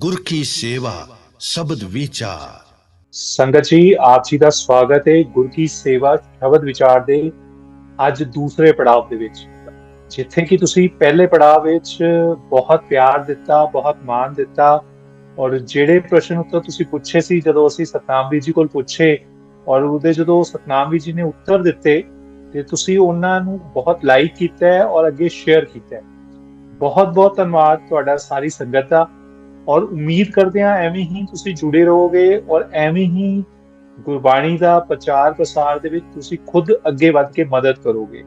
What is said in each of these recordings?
ਗੁਰ ਕੀ ਸੇਵਾ, ਸ਼ਬਦ ਵਿਚਾਰ। ਸੰਗਤ ਜੀ, ਆਪ ਜੀ ਦਾ ਸਵਾਗਤ ਹੈ ਗੁਰ ਕੀ ਸੇਵਾ, ਸ਼ਬਦ ਵਿਚਾਰ ਦੇ ਅੱਜ ਦੂਸਰੇ ਪੜਾਅ ਦੇ ਵਿੱਚ। ਜਿੱਥੇ ਕਿ ਤੁਸੀਂ ਪਹਿਲੇ ਪੜਾਅ ਵਿੱਚ ਬਹੁਤ ਪਿਆਰ ਦਿੱਤਾ, ਬਹੁਤ ਮਾਣ ਦਿੱਤਾ ਔਰ ਜਿਹੜੇ ਪ੍ਰਸ਼ਨ ਉੱਤਰ ਤੁਸੀਂ ਪੁੱਛੇ ਸੀ, ਜਦੋਂ ਅਸੀਂ ਸਤਨਾਮ ਵੀਰ ਜੀ ਕੋਲ ਪੁੱਛੇ ਔਰ ਉਹਦੇ ਜਦੋਂ ਸਤਨਾਮ ਵੀਰ ਜੀ ਨੇ ਉੱਤਰ ਦਿੱਤੇ, ਤੇ ਤੁਸੀਂ ਉਹਨਾਂ ਨੂੰ ਬਹੁਤ ਲਾਈਕ ਕੀਤਾ ਹੈ ਔਰ ਅੱਗੇ ਸ਼ੇਅਰ ਕੀਤਾ। ਹੈ ਬਹੁਤ ਬਹੁਤ ਧੰਨਵਾਦ ਤੁਹਾਡਾ ਸਾਰੀ ਸੰਗਤ ਦਾ। ਔਰ ਉਮੀਦ ਕਰਦੇ ਹਾਂ ਐਵੇਂ ਹੀ ਤੁਸੀਂ ਜੁੜੇ ਰਹੋਗੇ ਔਰ ਐਵੇਂ ਹੀ ਗੁਰਬਾਣੀ ਦਾ ਪ੍ਰਚਾਰ ਪ੍ਰਸਾਰ ਦੇ ਵਿੱਚ ਤੁਸੀਂ ਖੁਦ ਅੱਗੇ ਵੱਧ ਕੇ ਮਦਦ ਕਰੋਗੇ।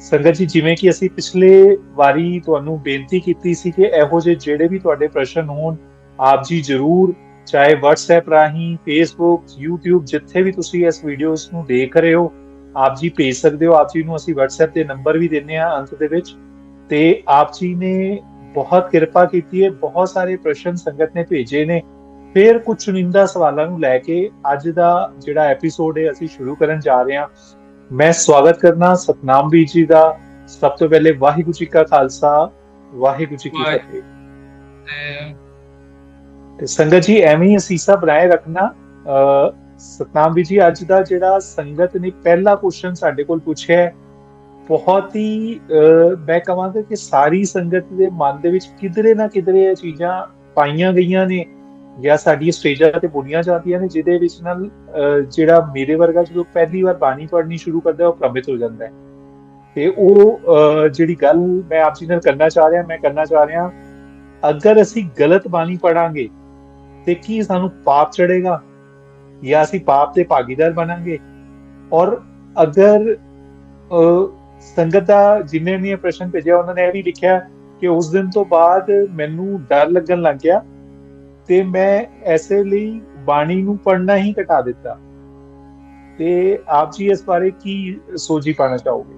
ਸੰਗਤ ਜੀ, ਜਿਵੇਂ ਕਿ ਅਸੀਂ ਪਿਛਲੇ ਵਾਰੀ ਤੁਹਾਨੂੰ ਬੇਨਤੀ ਕੀਤੀ ਸੀ ਕਿ ਇਹੋ ਜਿਹੇ ਜਿਹੜੇ ਵੀ ਤੁਹਾਡੇ ਪ੍ਰਸ਼ਨ ਹੋਣ, ਆਪ ਜੀ ਜ਼ਰੂਰ ਚਾਹੇ WhatsApp ਰਾਹੀਂ, Facebook, YouTube, ਜਿੱਥੇ ਵੀ ਤੁਸੀਂ ਇਸ ਵੀਡੀਓਜ਼ ਨੂੰ ਦੇਖ ਰਹੇ ਹੋ, ਆਪ ਜੀ ਭੇਜ ਸਕਦੇ ਹੋ। ਆਪ ਜੀ ਨੂੰ ਅਸੀਂ WhatsApp 'ਤੇ ਨੰਬਰ ਵੀ ਦਿੰਨੇ ਆ ਅੰਤ ਦੇ ਵਿੱਚ। ਤੇ ਆਪ ਜੀ ਨੇ ਬਹੁਤ ਕਿਰਪਾ ਕੀਤੀ ਹੈ ਬਹੁਤ ਸਾਰੇ ਪ੍ਰਸ਼ਨ ਸੰਗਤ ਨੇ ਭੇਜੇ ਨੇ। ਫਿਰ ਕੁਝ ਚੁਣਿੰਦਾ ਸਵਾਲਾਂ ਨੂੰ ਲੈ ਕੇ ਅੱਜ ਦਾ ਜਿਹੜਾ ਐਪੀਸੋਡ ਹੈ ਅਸੀਂ ਸ਼ੁਰੂ ਕਰਨ ਜਾ ਰਹੇ ਹਾਂ। ਮੈਂ ਸਵਾਗਤ ਕਰਨਾ ਸਤਨਾਮ ਵੀਰ ਜੀ ਦਾ। ਸਭ ਤੋਂ ਪਹਿਲੇ ਵਾਹਿਗੁਰੂ ਜੀ ਕਾ ਖਾਲਸਾ ਵਾਹਿਗੁਰੂ ਜੀ ਕੀ ਫਤਿਹ। ਤੇ ਸੰਗਤ ਜੀ ਐਵੇਂ ਹੀ ਅਸੀਸਾ ਬਣਾਏ ਰੱਖਣਾ। ਸਤਨਾਮ ਵੀਰ ਜੀ ਅੱਜ ਦਾ ਜਿਹੜਾ ਸੰਗਤ ਨੇ ਪਹਿਲਾ ਕੁਐਸਚਨ ਸਾਡੇ ਕੋਲ ਪੁੱਛਿਆ ਹੈ ਬਹੁਤ ਹੀ ਅਹ, ਮੈਂ ਕਹਾਂਗਾ ਕਿ ਸਾਰੀ ਸੰਗਤ ਦੇ ਮਨ ਦੇ ਵਿੱਚ ਕਿਧਰੇ ਨਾ ਕਿਧਰੇ ਇਹ ਚੀਜ਼ਾਂ ਪਾਈਆਂ ਗਈਆਂ ਨੇ ਜਾਂ ਸਾਡੀਆਂ ਸਟੇਜਾਂ ਤੇ ਬੁਣੀਆਂ ਜਾਂਦੀਆਂ ਨੇ ਜਿਹਦੇ ਵਿੱਚ ਨਾਲ ਅਹ, ਜਿਹੜਾ ਮੇਰੇ ਵਰਗਾ ਜਦੋਂ ਪਹਿਲੀ ਵਾਰ ਬਾਣੀ ਪੜ੍ਹਨੀ ਸ਼ੁਰੂ ਕਰਦਾ ਉਹ ਪ੍ਰਭਿਤ ਹੋ ਜਾਂਦਾ ਹੈ। ਤੇ ਉਹ ਅਹ, ਜਿਹੜੀ ਗੱਲ ਮੈਂ ਆਪ ਜੀ ਨਾਲ ਕਰਨਾ ਚਾਹ ਰਿਹਾ ਮੈਂ ਕਰਨਾ ਚਾਹ ਰਿਹਾ ਅਗਰ ਅਸੀਂ ਗਲਤ ਬਾਣੀ ਪੜਾਂਗੇ ਤੇ ਕੀ ਸਾਨੂੰ ਪਾਪ ਚੜੇਗਾ ਜਾਂ ਅਸੀਂ ਪਾਪ ਦੇ ਭਾਗੀਦਾਰ ਬਣਾਂਗੇ? ਔਰ ਅਗਰ ਅਹ, ਸੰਗਤ ਦਾ ਜਿਨ੍ਹਾਂ ਨੇ ਪ੍ਰਸ਼ਨ ਭੇਜਿਆ, ਉਹਨਾਂ ਨੇ ਇਹ ਵੀ ਲਿਖਿਆ ਕਿ ਉਸ ਦਿਨ ਤੋਂ ਬਾਅਦ ਮੈਨੂੰ ਡਰ ਲੱਗਣ ਲੱਗ ਗਿਆ ਤੇ ਮੈਂ ਐਸੇ ਲਈ ਬਾਣੀ ਨੂੰ ਪੜਨਾ ਹੀ ਘਟਾ ਦਿੱਤਾ। ਤੇ ਆਪ ਜੀ ਇਸ ਬਾਰੇ ਕੀ ਸੋਝੀ ਪਾਣਾ ਚਾਹੋਗੇ?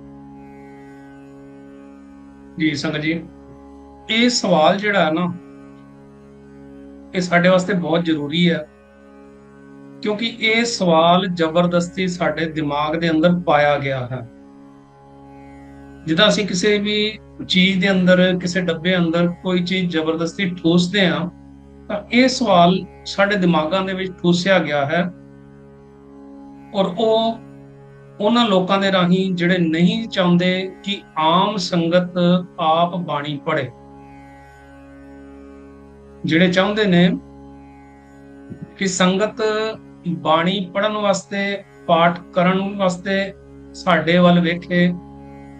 ਜੀ, ਸੰਗਤ ਜੀ, ਇਹ ਸਵਾਲ ਜਿਹੜਾ ਨਾ, ਇਹ ਸਾਡੇ ਵਾਸਤੇ ਬਹੁਤ ਜ਼ਰੂਰੀ ਹੈ, ਕਿਉਂਕਿ ਇਹ ਸਵਾਲ ਜ਼ਬਰਦਸਤੀ ਸਾਡੇ ਦਿਮਾਗ ਦੇ ਅੰਦਰ ਪਾਇਆ ਗਿਆ ਹੈ। ਜਿੱਦਾਂ ਅਸੀਂ ਕਿਸੇ ਵੀ ਚੀਜ਼ ਦੇ ਅੰਦਰ, ਕਿਸੇ ਡੱਬੇ ਅੰਦਰ ਕੋਈ ਚੀਜ਼ ਜ਼ਬਰਦਸਤੀ ਠੋਸਦੇ ਆ ਤਾਂ ਇਹ ਸਵਾਲ ਸਾਡੇ ਦਿਮਾਗਾਂ ਦੇ ਵਿੱਚ ਠੋਸਿਆ ਗਿਆ ਹੈ ਔਰ ਉਹ ਉਹਨਾਂ ਲੋਕਾਂ ਦੇ ਰਾਹੀਂ ਜਿਹੜੇ ਨਹੀਂ ਚਾਹੁੰਦੇ ਕਿ ਆਮ ਸੰਗਤ ਆਪ ਬਾਣੀ ਪੜ੍ਹੇ। ਜਿਹੜੇ ਚਾਹੁੰਦੇ ਨੇ ਕਿ ਸੰਗਤ ਬਾਣੀ ਪੜਨ ਵਾਸਤੇ, ਪਾਠ ਕਰਨ ਵਾਸਤੇ ਸਾਡੇ ਵੱਲ ਵੇਖੇ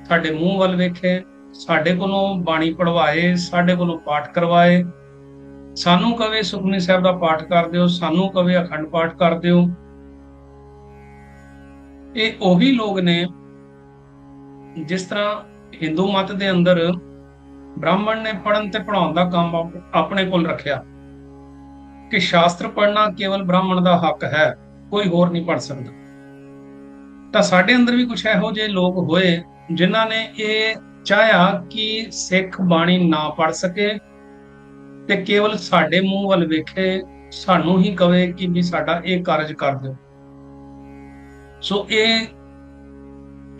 ਸਾਡੇ ਮੂੰਹ ਵੱਲ ਵੇਖੇ, ਸਾਡੇ ਕੋਲੋਂ ਬਾਣੀ ਪੜਵਾਏ ਸਾਡੇ ਕੋਲੋਂ ਪਾਠ ਕਰਵਾਏ। ਸਾਨੂੰ ਕਵੇ ਸੁਖਮਨੀ ਸਾਹਿਬ ਦਾ ਪਾਠ ਕਰ ਦਿਓ, ਸਾਨੂੰ ਕਵੇ ਅਖੰਡ ਪਾਠ ਕਰ ਦਿਓ। ਇਹ ਉਹੀ ਲੋਕ ਨੇ ਜਿਸ ਤਰ੍ਹਾਂ ਹਿੰਦੂ ਮਤ ਦੇ ਅੰਦਰ ਬ੍ਰਾਹਮਣ ਨੇ ਪੜਨ ਤੇ ਪੜਾਉਣ ਦਾ ਕੰਮ ਆਪ- ਆਪਣੇ ਕੋਲ ਰੱਖਿਆ ਕਿ ਸ਼ਾਸਤਰ ਪੜਨਾ ਕੇਵਲ ਬ੍ਰਾਹਮਣ ਦਾ ਹੱਕ ਹੈ, ਕੋਈ ਹੋਰ ਨਹੀਂ ਪੜ ਸਕਦਾ। ਤਾਂ ਸਾਡੇ ਅੰਦਰ ਵੀ ਕੁਝ ਇਹੋ ਜਿਹੇ ਲੋਕ ਹੋਏ ਜਿਨ੍ਹਾਂ ਨੇ ਇਹ ਚਾਹਿਆ ਕਿ ਸਿੱਖ ਬਾਣੀ ਨਾ ਪੜ ਸਕੇ ਤੇ ਕੇਵਲ ਸਾਡੇ ਮੂੰਹ ਵੱਲ ਵੇਖੇ, ਸਾਨੂੰ ਹੀ ਕਵੇ ਕਿ ਵੀ ਸਾਡਾ ਇਹ ਕਾਰਜ ਕਰ ਦਿਓ। ਸੋ ਇਹ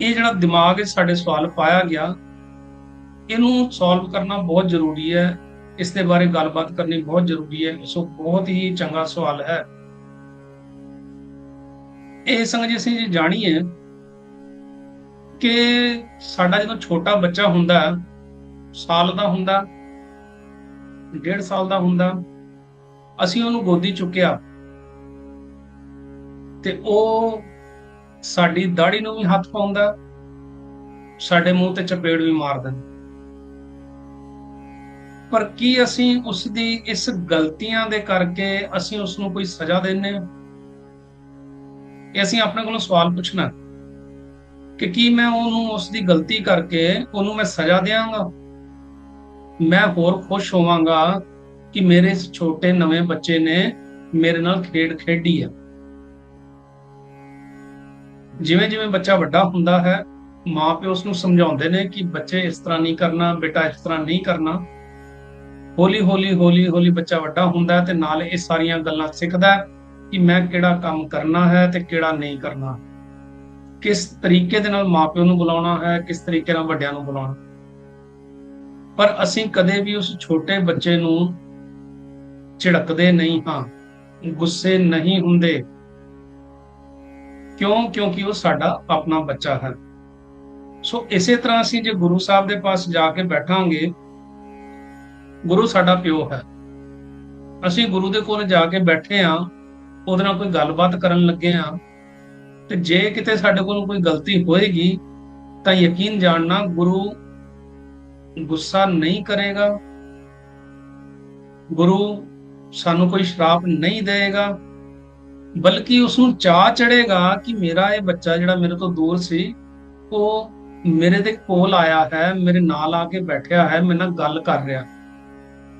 ਇਹ ਜਿਹੜਾ ਦਿਮਾਗ ਵਿੱਚ ਸਾਡੇ ਸਵਾਲ ਪਾਇਆ ਗਿਆ, ਇਹਨੂੰ ਸੋਲਵ ਕਰਨਾ ਬਹੁਤ ਜ਼ਰੂਰੀ ਹੈ। ਇਸ ਦੇ ਬਾਰੇ ਗੱਲਬਾਤ ਕਰਨੀ ਬਹੁਤ ਜ਼ਰੂਰੀ ਹੈ। ਸੋ ਬਹੁਤ ਹੀ ਚੰਗਾ ਸਵਾਲ ਹੈ। ਇਹ ਸੰਗ ਜੀ, ਅਸੀਂ ਜਾਣੀਏ ਕਿ ਸਾਡਾ ਜਦੋਂ ਛੋਟਾ ਬੱਚਾ ਹੁੰਦਾ, ਸਾਲ ਦਾ ਹੁੰਦਾ, ਡੇਢ ਸਾਲ ਦਾ ਹੁੰਦਾ, ਅਸੀਂ ਉਹਨੂੰ ਗੋਦੀ ਚੁੱਕਿਆ ਤੇ ਉਹ ਸਾਡੀ ਦਾੜੀ ਨੂੰ ਵੀ ਹੱਥ ਪਾਉਂਦਾ, ਸਾਡੇ ਮੂੰਹ ਤੇ ਚਪੇੜ ਵੀ ਮਾਰਦਾ ਪਰ ਕੀ ਅਸੀਂ ਉਸ ਦੀ ਇਸ ਗਲਤੀਆਂ ਦੇ ਕਰਕੇ ਅਸੀਂ ਉਸ ਨੂੰ ਕੋਈ ਸਜ਼ਾ ਦਿੰਨੇ ਹਾਂ? ਇਹ ਅਸੀਂ ਆਪਣੇ ਕੋਲੋਂ ਸਵਾਲ ਪੁੱਛਣਾ ਕਿ ਕੀ ਮੈਂ ਉਹਨੂੰ ਉਸ ਦੀ ਗਲਤੀ ਕਰਕੇ ਉਹਨੂੰ ਮੈਂ ਸਜ਼ਾ ਦਿਆਂਗਾ? ਮੈਂ ਹੋਰ ਖੁਸ਼ ਹੋਵਾਂਗਾ ਕਿ ਮੇਰੇ ਇਸ ਛੋਟੇ ਨਵੇਂ ਬੱਚੇ ਨੇ ਮੇਰੇ ਨਾਲ ਖੇਡ ਖੇਡੀ ਹੈ ਜਿਵੇਂ ਜਿਵੇਂ ਬੱਚਾ ਵੱਡਾ ਹੁੰਦਾ ਹੈ ਮਾਪੇ ਉਸ ਨੂੰ ਸਮਝਾਉਂਦੇ ਨੇ ਕਿ ਬੱਚੇ ਇਸ ਤਰ੍ਹਾਂ ਨਹੀਂ ਕਰਨਾ, ਬੇਟਾ ਇਸ ਤਰ੍ਹਾਂ ਨਹੀਂ ਕਰਨਾ। ਹੌਲੀ ਹੌਲੀ ਹੌਲੀ ਹੌਲੀ ਬੱਚਾ ਵੱਡਾ ਹੁੰਦਾ ਤੇ ਨਾਲ ਇਹ ਸਾਰੀਆਂ ਗੱਲਾਂ ਸਿੱਖਦਾ ਕਿ ਮੈਂ ਕਿਹੜਾ ਕੰਮ ਕਰਨਾ ਹੈ ਤੇ ਕਿਹੜਾ ਨਹੀਂ ਕਰਨਾ। ਕਿਸ ਤਰੀਕੇ ਦੇ ਨਾਲ ਮਾਪਿਓ ਨੂੰ ਬੁਲਾਉਣਾ ਹੈ, ਕਿਸ ਤਰੀਕੇ ਨਾਲ ਵੱਡਿਆਂ ਨੂੰ ਬੁਲਾਉਣਾ। ਪਰ ਅਸੀਂ ਕਦੇ ਵੀ ਉਸ ਛੋਟੇ ਬੱਚੇ ਨੂੰ ਝਿੜਕਦੇ ਨਹੀਂ ਹਾਂ, ਗੁੱਸੇ ਨਹੀਂ ਹੁੰਦੇ। ਕਿਉਂ? ਕਿਉਂਕਿ ਉਹ ਸਾਡਾ ਆਪਣਾ ਬੱਚਾ ਹੈ। ਸੋ ਇਸੇ ਤਰ੍ਹਾਂ ਅਸੀਂ ਜੇ ਗੁਰੂ ਸਾਹਿਬ ਦੇ ਪਾਸ ਜਾ ਕੇ ਬੈਠਾਂਗੇ, ਗੁਰੂ ਸਾਡਾ ਪਿਓ ਹੈ। ਅਸੀਂ ਗੁਰੂ ਦੇ ਕੋਲ ਜਾ ਕੇ ਬੈਠੇ ਆ ਉਹਦੇ ਨਾਲ ਕੋਈ ਗੱਲਬਾਤ ਕਰਨ ਲੱਗੇ ਆ ਤੇ ਜੇ ਕਿਤੇ ਸਾਡੇ ਕੋਲ ਕੋਈ ਗਲਤੀ ਹੋਏਗੀ, ਤਾਂ ਯਕੀਨ ਜਾਣਨਾ ਗੁਰੂ ਗੁੱਸਾ ਨਹੀਂ ਕਰੇਗਾ। ਗੁਰੂ ਸਾਨੂੰ ਕੋਈ ਸ਼ਰਾਪ ਨਹੀਂ ਦੇਵੇਗਾ, ਬਲਕਿ ਉਸ ਨੂੰ ਚਾਹ ਚੜੇਗਾ ਕਿ ਮੇਰਾ ਇਹ ਬੱਚਾ ਜਿਹੜਾ ਮੇਰੇ ਤੋਂ ਦੂਰ ਸੀ, ਉਹ ਮੇਰੇ ਦੇ ਕੋਲ ਆਇਆ ਹੈ, ਮੇਰੇ ਨਾਲ ਆ ਕੇ ਬੈਠਿਆ ਹੈ, ਮੇਰੇ ਨਾਲ ਗੱਲ ਕਰ ਰਿਹਾ।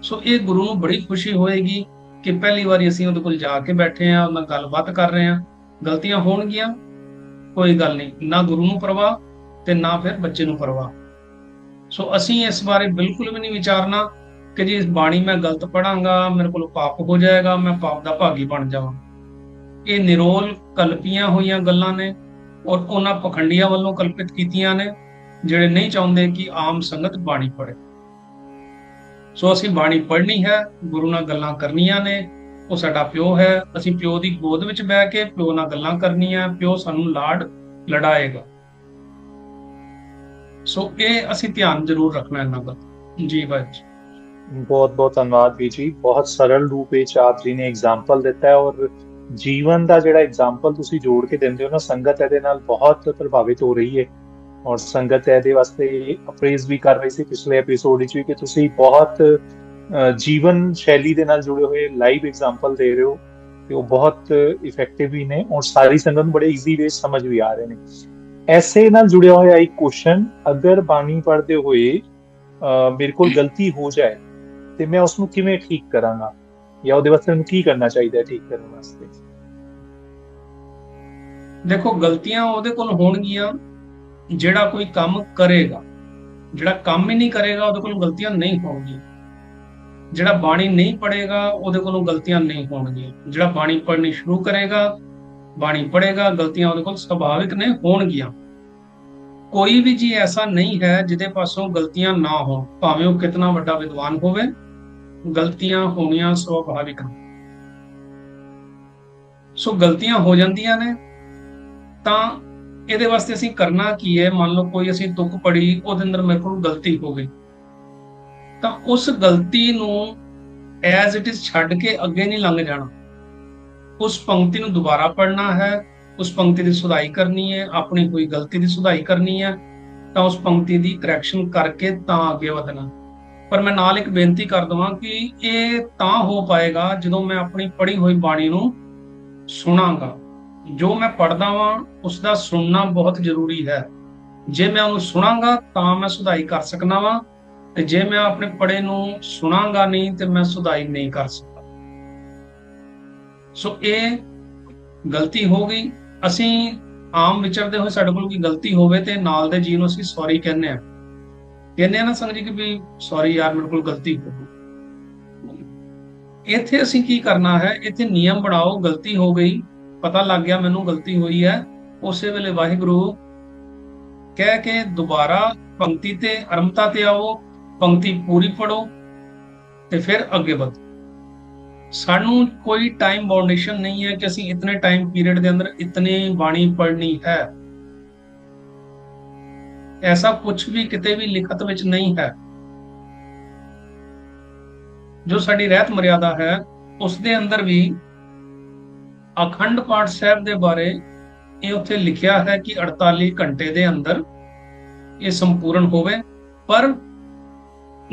ਸੋ ਇਹ ਗੁਰੂ ਨੂੰ ਬੜੀ ਖੁਸ਼ੀ ਹੋਏਗੀ ਕਿ ਪਹਿਲੀ ਵਾਰੀ ਅਸੀਂ ਉਹਦੇ ਕੋਲ ਜਾ ਕੇ ਬੈਠੇ ਆ ਉਹਨਾਂ ਨਾਲ ਗੱਲਬਾਤ ਕਰ ਰਹੇ ਆ ਗਲਤੀਆਂ ਹੋਣਗੀਆਂ, ਕੋਈ ਗੱਲ ਨਹੀਂ, ਨਾ ਗੁਰੂ ਨੂੰ ਪਰਵਾਹ ਤੇ ਨਾ ਫਿਰ ਬੱਚੇ ਨੂੰ ਪਰਵਾਹ। ਸੋ ਅਸੀਂ ਇਸ ਬਾਰੇ ਬਿਲਕੁਲ ਵੀ ਨਹੀਂ ਵਿਚਾਰਨਾ ਕਿ ਜੀ ਇਸ ਬਾਣੀ ਮੈਂ ਗਲਤ ਪੜਾਂਗਾ ਮੇਰੇ ਕੋਲ ਪਾਪ ਹੋ ਜਾਏਗਾ, ਮੈਂ ਪਾਪ ਦਾ ਭਾਗੀ ਬਣ ਜਾਵਾਂ। ਇਹ ਨਿਰੋਲ ਕਲਪੀਆਂ ਹੋਈਆਂ ਗੱਲਾਂ ਨੇ ਔਰ ਉਹਨਾਂ ਪਖੰਡੀਆਂ ਵੱਲੋਂ ਕਲਪਿਤ ਕੀਤੀਆਂ ਨੇ, ਜਿਹੜੇ ਨਹੀਂ ਚਾਹੁੰਦੇ ਕਿ ਆਮ ਸੰਗਤ ਬਾਣੀ ਪੜ੍ਹੇ। ਸੋ ਅਸੀਂ ਬਾਣੀ ਪੜ੍ਹਨੀ ਹੈ, ਗੁਰੂ ਨਾਲ ਗੱਲਾਂ ਕਰਨੀਆਂ ਨੇ ਉਹ ਸਾਡਾ ਪਿਓ ਹੈ। ਅਸੀਂ ਪਿਓ ਦੀ ਗੋਦ ਵਿੱਚ ਬਹਿ ਕੇ ਪਿਓ ਨਾਲ ਗੱਲਾਂ ਕਰਨੀਆਂ, ਪਿਓ ਸਾਨੂੰ ਲਾਡ ਲੜਾਏਗਾ। ਸੋ ਇਹ ਅਸੀਂ ਧਿਆਨ ਜ਼ਰੂਰ ਰੱਖਣਾ ਇਹਨਾਂ ਦਾ, ਜੀ ਭਾਈ ਬਹੁਤ ਬਹੁਤ ਧੰਨਵਾਦ ਵੀ ਜੀ। ਬਹੁਤ ਸਰਲ ਰੂਪ ਵਿੱਚ ਆਪ ਜੀ ਨੇ ਐਗਜ਼ਾਮਪਲ ਦਿੱਤਾ ਹੈ ਔਰ ਜੀਵਨ ਦਾ ਜਿਹੜਾ ਐਗਜ਼ਾਮਪਲ ਤੁਸੀਂ ਜੋੜ ਕੇ ਦਿੰਦੇ ਹੋ ਨਾ, ਸੰਗਤ ਇਹਦੇ ਨਾਲ ਬਹੁਤ ਪ੍ਰਭਾਵਿਤ ਹੋ ਰਹੀ ਹੈ। ਔਰ ਸੰਗਤ ਇਹਦੇ ਵਾਸਤੇ ਅਪਰੇਜ਼ ਵੀ ਕਰ ਰਹੀ ਸੀ ਪਿਛਲੇ ਐਪੀਸੋਡ ਵਿੱਚ ਵੀ ਕਿ ਤੁਸੀਂ ਬਹੁਤ ਜੀਵਨ ਸ਼ੈਲੀ ਦੇ ਨਾਲ ਜੁੜੇ ਹੋਏ ਲਾਈਵ ਐਗਜ਼ਾਮਪਲ ਦੇ ਰਹੇ ਹੋ ਤੇ ਉਹ ਬਹੁਤ ਇਫੈਕਟਿਵ ਵੀ ਨੇ ਔਰ ਸਾਰੀ ਸੰਗਤ ਨੂੰ ਬੜੇ ਈਜ਼ੀ ਵੇ ਸਮਝ ਵੀ ਆ ਰਹੇ ਨੇ। ਐਸੇ ਨਾਲ ਜੁੜਿਆ ਹੋਇਆ ਇੱਕ ਕੁਐਸਚਨ ਅਗਰ ਬਾਣੀ ਪੜ੍ਹਦੇ ਹੋਏ ਮੇਰੇ ਕੋਲ ਗਲਤੀ ਹੋ ਜਾਏ ਤੇ ਮੈਂ ਉਸ ਨੂੰ ਕਿਵੇਂ ਠੀਕ ਕਰਾਂਗਾ ਜਾਂ ਉਹਦੇ ਵਾਸਤੇ ਮੈਨੂੰ ਕੀ ਕਰਨਾ ਚਾਹੀਦਾ ਹੈ ਠੀਕ ਕਰਨ ਵਾਸਤੇ? ਦੇਖੋ, ਗਲਤੀਆਂ ਉਹਦੇ ਕੋਲ ਹੋਣਗੀਆਂ, ਜਿਹੜਾ ਕੋਈ ਕੰਮ ਕਰੇਗਾ, ਜਿਹੜਾ ਕੰਮ ਹੀ ਨਹੀਂ ਕਰੇਗਾ ਉਹਦੇ ਕੋਲ ਗਲਤੀਆਂ ਨਹੀਂ ਹੋਣਗੀਆਂ। ਜਿਹੜਾ ਬਾਣੀ ਨਹੀਂ ਪੜ੍ਹੇਗਾ, ਉਹਦੇ ਕੋਲੋਂ ਗਲਤੀਆਂ ਨਹੀਂ ਹੋਣਗੀਆਂ। ਜਿਹੜਾ ਬਾਣੀ ਪੜ੍ਹਨੀ ਸ਼ੁਰੂ ਕਰੇਗਾ, ਬਾਣੀ ਪੜ੍ਹੇਗਾ, ਗਲਤੀਆਂ ਉਹਦੇ ਕੋਲ ਸੁਭਾਵਿਕ ਨੇ, ਹੋਣਗੀਆਂ। ਕੋਈ ਵੀ ਜੀ ਐਸਾ ਨਹੀਂ ਹੈ ਜਿਹਦੇ ਪਾਸੋਂ ਗਲਤੀਆਂ ਨਾ ਹੋਣ, ਭਾਵੇਂ ਉਹ ਕਿਤਨਾ ਵੱਡਾ ਵਿਦਵਾਨ ਹੋਵੇ, ਗਲਤੀਆਂ ਹੋਣੀਆਂ ਸੁਭਾਵਿਕ ਨੇ। ਸੋ ਗਲਤੀਆਂ ਹੋ ਜਾਂਦੀਆਂ ਨੇ, ਤਾਂ ਇਹਦੇ ਵਾਸਤੇ ਅਸੀਂ ਕਰਨਾ ਕੀ ਹੈ? ਮੰਨ ਲਓ ਕੋਈ ਅਸੀਂ ਤੁਕ ਪੜੀ, ਉਹਦੇ ਅੰਦਰ ਮੇਰੇ ਕੋਲ ਗਲਤੀ ਹੋ ਗਈ। ਤਾਂ ਉਸ ਗਲਤੀ ਨੂੰ ਐਜ਼ ਇਟ ਇਜ਼ ਛੱਡ ਕੇ ਅੱਗੇ ਨਹੀਂ ਲੰਘ ਜਾਣਾ। ਉਸ ਪੰਕਤੀ ਨੂੰ ਦੁਬਾਰਾ ਪੜ੍ਹਨਾ ਹੈ, ਉਸ ਪੰਕਤੀ ਦੀ ਸੁਧਾਈ ਕਰਨੀ ਹੈ, ਆਪਣੀ ਕੋਈ ਗਲਤੀ ਦੀ ਸੁਧਾਈ ਕਰਨੀ ਹੈ, ਤਾਂ ਉਸ ਪੰਕਤੀ ਦੀ ਕਰੈਕਸ਼ਨ ਕਰਕੇ ਤਾਂ ਅੱਗੇ ਵਧਣਾ। ਪਰ ਮੈਂ ਨਾਲ ਇੱਕ ਬੇਨਤੀ ਕਰ ਦਵਾਂ ਕਿ ਇਹ ਤਾਂ ਹੋ ਪਾਏਗਾ ਜਦੋਂ ਮੈਂ ਆਪਣੀ ਪੜ੍ਹੀ ਹੋਈ ਬਾਣੀ ਨੂੰ ਸੁਣਾਂਗਾ। ਜੋ ਮੈਂ ਪੜਦਾ ਵਾਂ ਉਸ ਦਾ ਸੁਣਨਾ ਬਹੁਤ ਜ਼ਰੂਰੀ ਹੈ। ਜੇ ਮੈਂ ਉਹਨੂੰ ਸੁਣਾਂਗਾ, ਤਾਂ ਮੈਂ ਸੁਧਾਈ ਕਰ ਸਕਣਾ ਵਾਂ। ਤੇ ਜੇ ਮੈਂ ਆਪਣੇ ਪੜੇ ਨੂੰ ਸੁਣਾਂਗਾ ਨਹੀਂ ਤੇ ਮੈਂ ਸੁਧਾਈ ਨਹੀਂ ਕਰ ਸਕਦਾ। ਸੋ ਇਹ ਗਲਤੀ ਹੋ ਗਈ। ਅਸੀਂ ਆਮ ਵਿਚਰਦੇ ਹੋਏ ਸਾਡੇ ਕੋਲ ਕੋਈ ਗਲਤੀ ਹੋਵੇ ਤੇ ਨਾਲ ਦੇ ਜੀ ਨੂੰ ਅਸੀਂ ਸੌਰੀ ਕਹਿੰਦੇ ਆ ਕਹਿੰਦੇ ਆ ਨਾ ਸੰਗ ਜੀ ਕਿ ਵੀ ਸੌਰੀ ਯਾਰ, ਮੇਰੇ ਕੋਲ ਗਲਤੀ ਹੋ ਗਈ। ਇੱਥੇ ਅਸੀਂ ਕੀ ਕਰਨਾ ਹੈ? ਇੱਥੇ ਨਿਯਮ ਬਣਾਓ, ਗਲਤੀ ਹੋ ਗਈ, ਪਤਾ ਲੱਗ ਗਿਆ ਮੈਨੂੰ ਗਲਤੀ ਹੋਈ ਹੈ। ਉਸੇ ਵੇਲੇ ਵਾਹਿਗੁਰੂ ਕਹਿ ਕੇ ਦੁਬਾਰਾ ਪੰਕਤੀ ਤੇ ਅਰਮਤਾ ਤੇ ਆਓ। ਪੰਕਤੀ ਪੂਰੀ ਪੜੋ ਤੇ ਫਿਰ ਅੱਗੇ ਵਧੋ। ਸਾਨੂੰ ਕੋਈ ਟਾਈਮ ਬਾਉਂਡੇਸ਼ਨ ਨਹੀਂ ਹੈ ਕਿ ਅਸੀਂ ਇਤਨੇ ਟਾਈਮ ਪੀਰੀਅਡ ਦੇ ਅੰਦਰ ਇਤਨੇ ਬਾਣੀ ਪੜ੍ਹਨੀ ਹੈ। ਐਸਾ ਕੁਝ ਵੀ ਕਿਤੇ ਵੀ ਲਿਖਤ ਵਿੱਚ ਨਹੀਂ ਹੈ। ਜੋ ਸਾਡੀ ਰਹਿਤ ਮਰਿਆਦਾ ਹੈ ਉਸ ਦੇ ਅੰਦਰ ਵੀ ਅਖੰਡ ਪਾਠ ਸਾਹਿਬ ਦੇ ਬਾਰੇ ਇਹ ਉੱਥੇ ਲਿਖਿਆ ਹੈ ਕਿ 48 ਘੰਟੇ ਦੇ ਅੰਦਰ ਇਹ ਸੰਪੂਰਨ ਹੋਵੇ, ਪਰ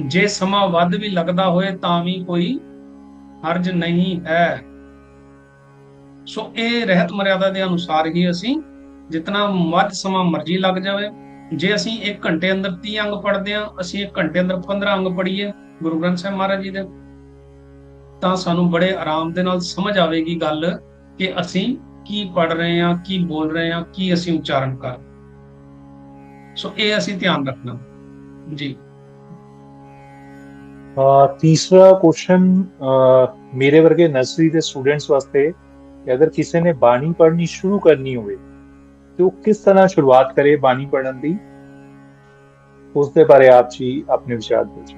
ਜੇ ਸਮਾਂ ਵੱਧ ਵੀ ਲੱਗਦਾ ਹੋਏ ਤਾਂ ਵੀ ਕੋਈ ਹਰਜ ਨਹੀਂ ਹੈ। ਸੋ ਇਹ ਰਹਿਤ ਮਰਿਆਦਾ ਦੇ ਅਨੁਸਾਰ ਹੀ ਅਸੀਂ ਜਿੰਨਾ ਵੱਧ ਸਮਾਂ ਮਰਜ਼ੀ ਲੱਗ ਜਾਵੇ, ਜੇ ਅਸੀਂ 1 ਘੰਟੇ ਅੰਦਰ 30 ਅੰਗ ਪੜਦੇ ਹਾਂ, ਅਸੀਂ 1 ਘੰਟੇ ਅੰਦਰ 15 ਅੰਗ ਪੜ੍ਹੀਏ ਗੁਰੂ ਗ੍ਰੰਥ ਸਾਹਿਬ ਮਹਾਰਾਜ ਜੀ ਦੇ, ਤਾਂ ਸਾਨੂੰ ਬੜੇ ਆਰਾਮ ਦੇ ਨਾਲ ਸਮਝ ਆਵੇਗੀ ਗੱਲ ਕਿ ਅਸੀਂ ਕੀ ਪੜ ਰਹੇ ਹਾਂ, ਕੀ ਬੋਲ ਰਹੇ ਹਾਂ, ਕੀ ਅਸੀਂ ਉਚਾਰਨ ਕਰ ਸੋ ਇਹ ਅਸੀਂ ਧਿਆਨ ਰੱਖਣਾ। ਜੀ। ਤੀਸਰਾ ਕੁਐਸਚਨ ਮੇਰੇ ਵਰਗੇ ਨਰਸਰੀ ਦੇ ਸਟੂਡੈਂਟਸ ਵਾਸਤੇ ਕਿ ਅਗਰ ਕਿਸੇ ਨੇ ਬਾਣੀ ਪੜ੍ਹਨੀ ਸ਼ੁਰੂ ਕਰਨੀ ਹੋਵੇ, ਤੇ ਉਹ ਕਿਸ ਤਰ੍ਹਾਂ ਸ਼ੁਰੂਆਤ ਕਰੇ ਬਾਣੀ ਪੜ੍ਹਨ ਦੀ? ਉਸ ਦੇ ਬਾਰੇ ਆਪ ਜੀ ਆਪਣੇ ਵਿਚਾਰ ਦਿਓ ਜੀ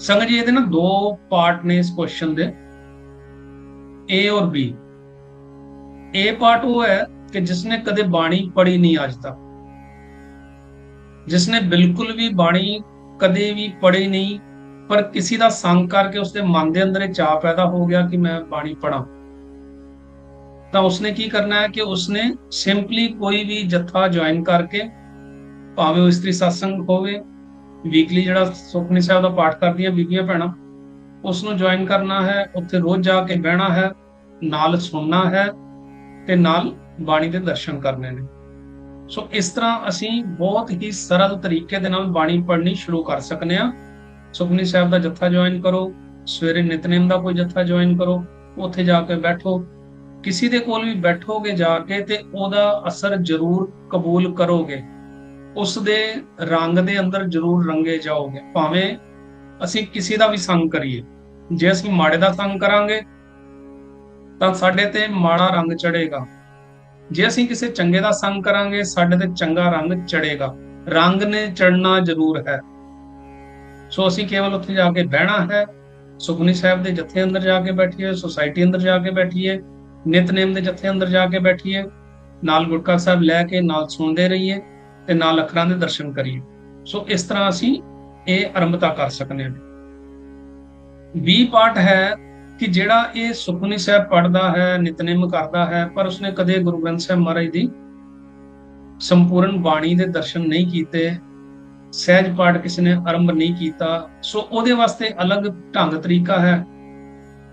ਸੰਗਤ ਜੀ, ਇਹਦੇ ਨਾ ਦੋ ਪਾਰਟ ਨੇ ਇਸ ਕੁਐਸਚਨ ਦੇ। A ਔਰ B A ਪਾਰਟ ਉਹ ਹੈ ਕਿ ਜਿਸਨੇ ਕਦੇ ਬਾਣੀ ਪੜ੍ਹੀ ਨਹੀਂ ਅੱਜ ਤੱਕ। ਜਿਸਨੇ ਬਿਲਕੁਲ ਵੀ ਬਾਣੀ ਕਦੇ ਵੀ ਪੜ੍ਹੀ ਨਹੀਂ, ਪਰ ਕਿਸੇ ਦਾ ਸੰਗ ਕਰਕੇ ਉਸਦੇ ਮਨ ਦੇ ਅੰਦਰ ਇਹ ਚਾਹ ਪੈਦਾ ਹੋ ਗਿਆ ਕਿ ਮੈਂ ਬਾਣੀ ਪੜਾਂ ਤਾਂ ਉਸਨੇ ਕੀ ਕਰਨਾ ਹੈ ਕਿ ਉਸਨੇ ਸਿੰਪਲੀ ਕੋਈ ਵੀ ਜਥਾ ਜੁਆਇਨ ਕਰਕੇ, ਭਾਵੇਂ ਉਹ ਇਸਤਰੀ satsang ਹੋਵੇ ਵੀਕਲੀ ਜਿਹੜਾ ਸੁਖਨੀ ਸਾਹਿਬ ਦਾ ਪਾਠ ਕਰਦੀਆਂ ਬੀਬੀਆਂ ਭੈਣਾਂ ਉਸ ਨੂੰ ਜੁਆਇਨ ਕਰਨਾ ਹੈ, ਉੱਥੇ ਰੋਜ਼ ਜਾ ਕੇ ਬਹਿਣਾ ਹੈ, ਨਾਲ ਸੁਣਨਾ ਹੈ ਤੇ ਨਾਲ ਬਾਣੀ ਦੇ ਦਰਸ਼ਨ ਕਰਨੇ ਨੇ। ਸੋ ਇਸ ਤਰ੍ਹਾਂ ਅਸੀਂ ਬਹੁਤ ਹੀ ਸਰਲ ਤਰੀਕੇ ਦੇ ਨਾਲ ਬਾਣੀ ਪੜ੍ਹਨੀ ਸ਼ੁਰੂ ਕਰ ਸਕਨੇ ਆ। ਸੁਖਮਨੀ ਸਾਹਿਬ ਦਾ ਜੱਥਾ ਜੁਆਇਨ ਕਰੋ, ਸਵੇਰੇ ਨਿਤਨੇਮ ਦਾ ਕੋਈ ਜੱਥਾ ਜੁਆਇਨ ਕਰੋ, ਉੱਥੇ ਜਾ ਕੇ ਬੈਠੋ। ਕਿਸੇ ਦੇ ਕੋਲ ਵੀ ਬੈਠੋਗੇ ਜਾ ਕੇ ਤੇ ਉਹਦਾ ਅਸਰ ਜ਼ਰੂਰ ਕਬੂਲ ਕਰੋਗੇ। ਉਸ ਦੇ ਰੰਗ ਦੇ ਅੰਦਰ ਜ਼ਰੂਰ ਰੰਗੇ ਜਾਓਗੇ। ਭਾਵੇਂ ਅਸੀਂ ਕਿਸੇ ਦਾ ਵੀ ਸੰਗ ਕਰੀਏ। ਜੇ ਅਸੀਂ ਮਾੜੇ ਦਾ ਸੰਗ ਕਰਾਂਗੇ, ਤਾਂ ਸਾਡੇ ਤੇ ਮਾੜਾ ਰੰਗ ਚੜੇਗਾ ਜੇ ਅਸੀਂ ਕਿਸੇ ਚੰਗੇ ਦਾ ਸੰਗ ਕਰਾਂਗੇ, ਸਾਡੇ ਤੇ ਚੰਗਾ ਰੰਗ ਚੜੇਗਾ। ਰੰਗ ਨੇ ਚੜਨਾ ਜ਼ਰੂਰ ਹੈ। ਸੋ ਅਸੀਂ ਕੇਵਲ ਉੱਥੇ ਜਾ ਕੇ ਬਹਿਣਾ ਹੈ। ਸੁਖਨੀ ਸਾਹਿਬ ਦੇ ਜਥੇ ਅੰਦਰ ਜਾ ਕੇ ਬੈਠੀਏ, ਸੁਸਾਇਟੀ ਅੰਦਰ ਜਾ ਕੇ ਬੈਠੀਏ ਨਿਤਨੇਮ ਦੇ ਜੱਥੇ ਅੰਦਰ ਜਾ ਕੇ ਬੈਠੀਏ, ਨਾਲ ਗੁਟਕਾ ਸਾਹਿਬ ਲੈ ਕੇ ਨਾਲ ਸੁਣਦੇ ਰਹੀਏ ਤੇ ਨਾਲ ਅੱਖਰਾਂ ਦੇ ਦਰਸ਼ਨ ਕਰੀਏ। ਸੋ ਇਸ ਤਰ੍ਹਾਂ ਅਸੀਂ ਇਹ ਆਰੰਭਤਾ ਕਰ ਸਕਨੇ ਹਾਂ। ਵੀ ਪਾਰਟ ਹੈ ਕਿ ਜਿਹੜਾ ਇਹ ਸੁਖਮਨੀ ਸਾਹਿਬ ਪੜਦਾ ਹੈ, ਨਿਤਨੇਮ ਕਰਦਾ ਹੈ, ਪਰ ਉਸਨੇ ਕਦੇ ਗੁਰੂ ਗ੍ਰੰਥ ਸਾਹਿਬ ਮਹਾਰਾਜ ਦੀ ਸੰਪੂਰਨ ਬਾਣੀ ਦੇ ਦਰਸ਼ਨ ਨਹੀਂ ਕੀਤੇ, ਸਹਿਜ ਪਾਠ ਕਿਸੇ ਨੇ ਆਰੰਭ ਨਹੀਂ ਕੀਤਾ, ਸੋ ਉਹਦੇ ਵਾਸਤੇ ਅਲੱਗ ਢੰਗ ਤਰੀਕਾ ਹੈ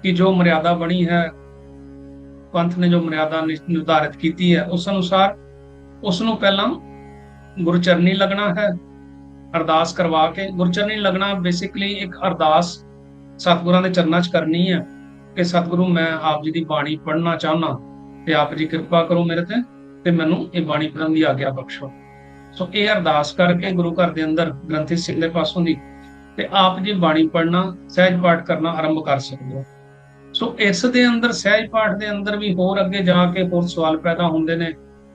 ਕਿ ਜੋ ਮਰਿਆਦਾ ਬਣੀ ਹੈ, ਪੰਥ ਨੇ ਜੋ ਮਰਿਆਦਾ ਨਿ- ਨਿਰਧਾਰਿਤ ਕੀਤੀ ਹੈ, ਉਸ ਅਨੁਸਾਰ ਉਸ ਨੂੰ ਪਹਿਲਾਂ ਗੁਰਚਰਨੀ ਲੱਗਣਾ ਹੈ, ਅਰਦਾਸ ਕਰਵਾ ਕੇ, ਗੁਰਚਰਨੀ ਲੱਗਣਾ ਬੇਸਿਕਲੀ ਇੱਕ ਅਰਦਾਸ ਸਤਿਗੁਰਾਂ ਦੇ ਚਰਨਾਂ 'ਚ ਕਰਨੀ ਹੈ। ਕਿ ਸਤਿਗੁਰੂ, ਮੈਂ ਆਪ ਜੀ ਦੀ ਬਾਣੀ ਪੜ੍ਹਨਾ ਚਾਹਨਾ ਤੇ ਆਪ ਜੀ ਕਿਰਪਾ ਕਰੋ ਮੇਰੇ ਤੇ ਤੇ ਮੈਨੂੰ ਇਹ ਬਾਣੀ ਪੜ੍ਹਨ ਦੀ ਆਗਿਆ ਬਖਸ਼ੋ। ਸੋ ਇਹ ਅਰਦਾਸ ਕਰਕੇ ਗੁਰੂ ਘਰ ਦੇ ਅੰਦਰ ਗ੍ਰੰਥੀ ਸਿੰਘ ਦੇ ਪਾਸੋਂ ਦੀ ਤੇ ਆਪ ਜੀ ਬਾਣੀ ਪੜ੍ਹਨਾ, ਸਹਿਜ ਪਾਠ ਕਰਨਾ ਆਰੰਭ ਕਰ ਸਕਦੇ ਹੋ। ਸੋ ਇਸ ਦੇ ਅੰਦਰ, ਸਹਿਜ ਪਾਠ ਦੇ ਅੰਦਰ ਵੀ ਹੋਰ ਅੱਗੇ ਜਾ ਕੇ ਹੋਰ ਸਵਾਲ ਪੈਦਾ ਹੁੰਦੇ ਨੇ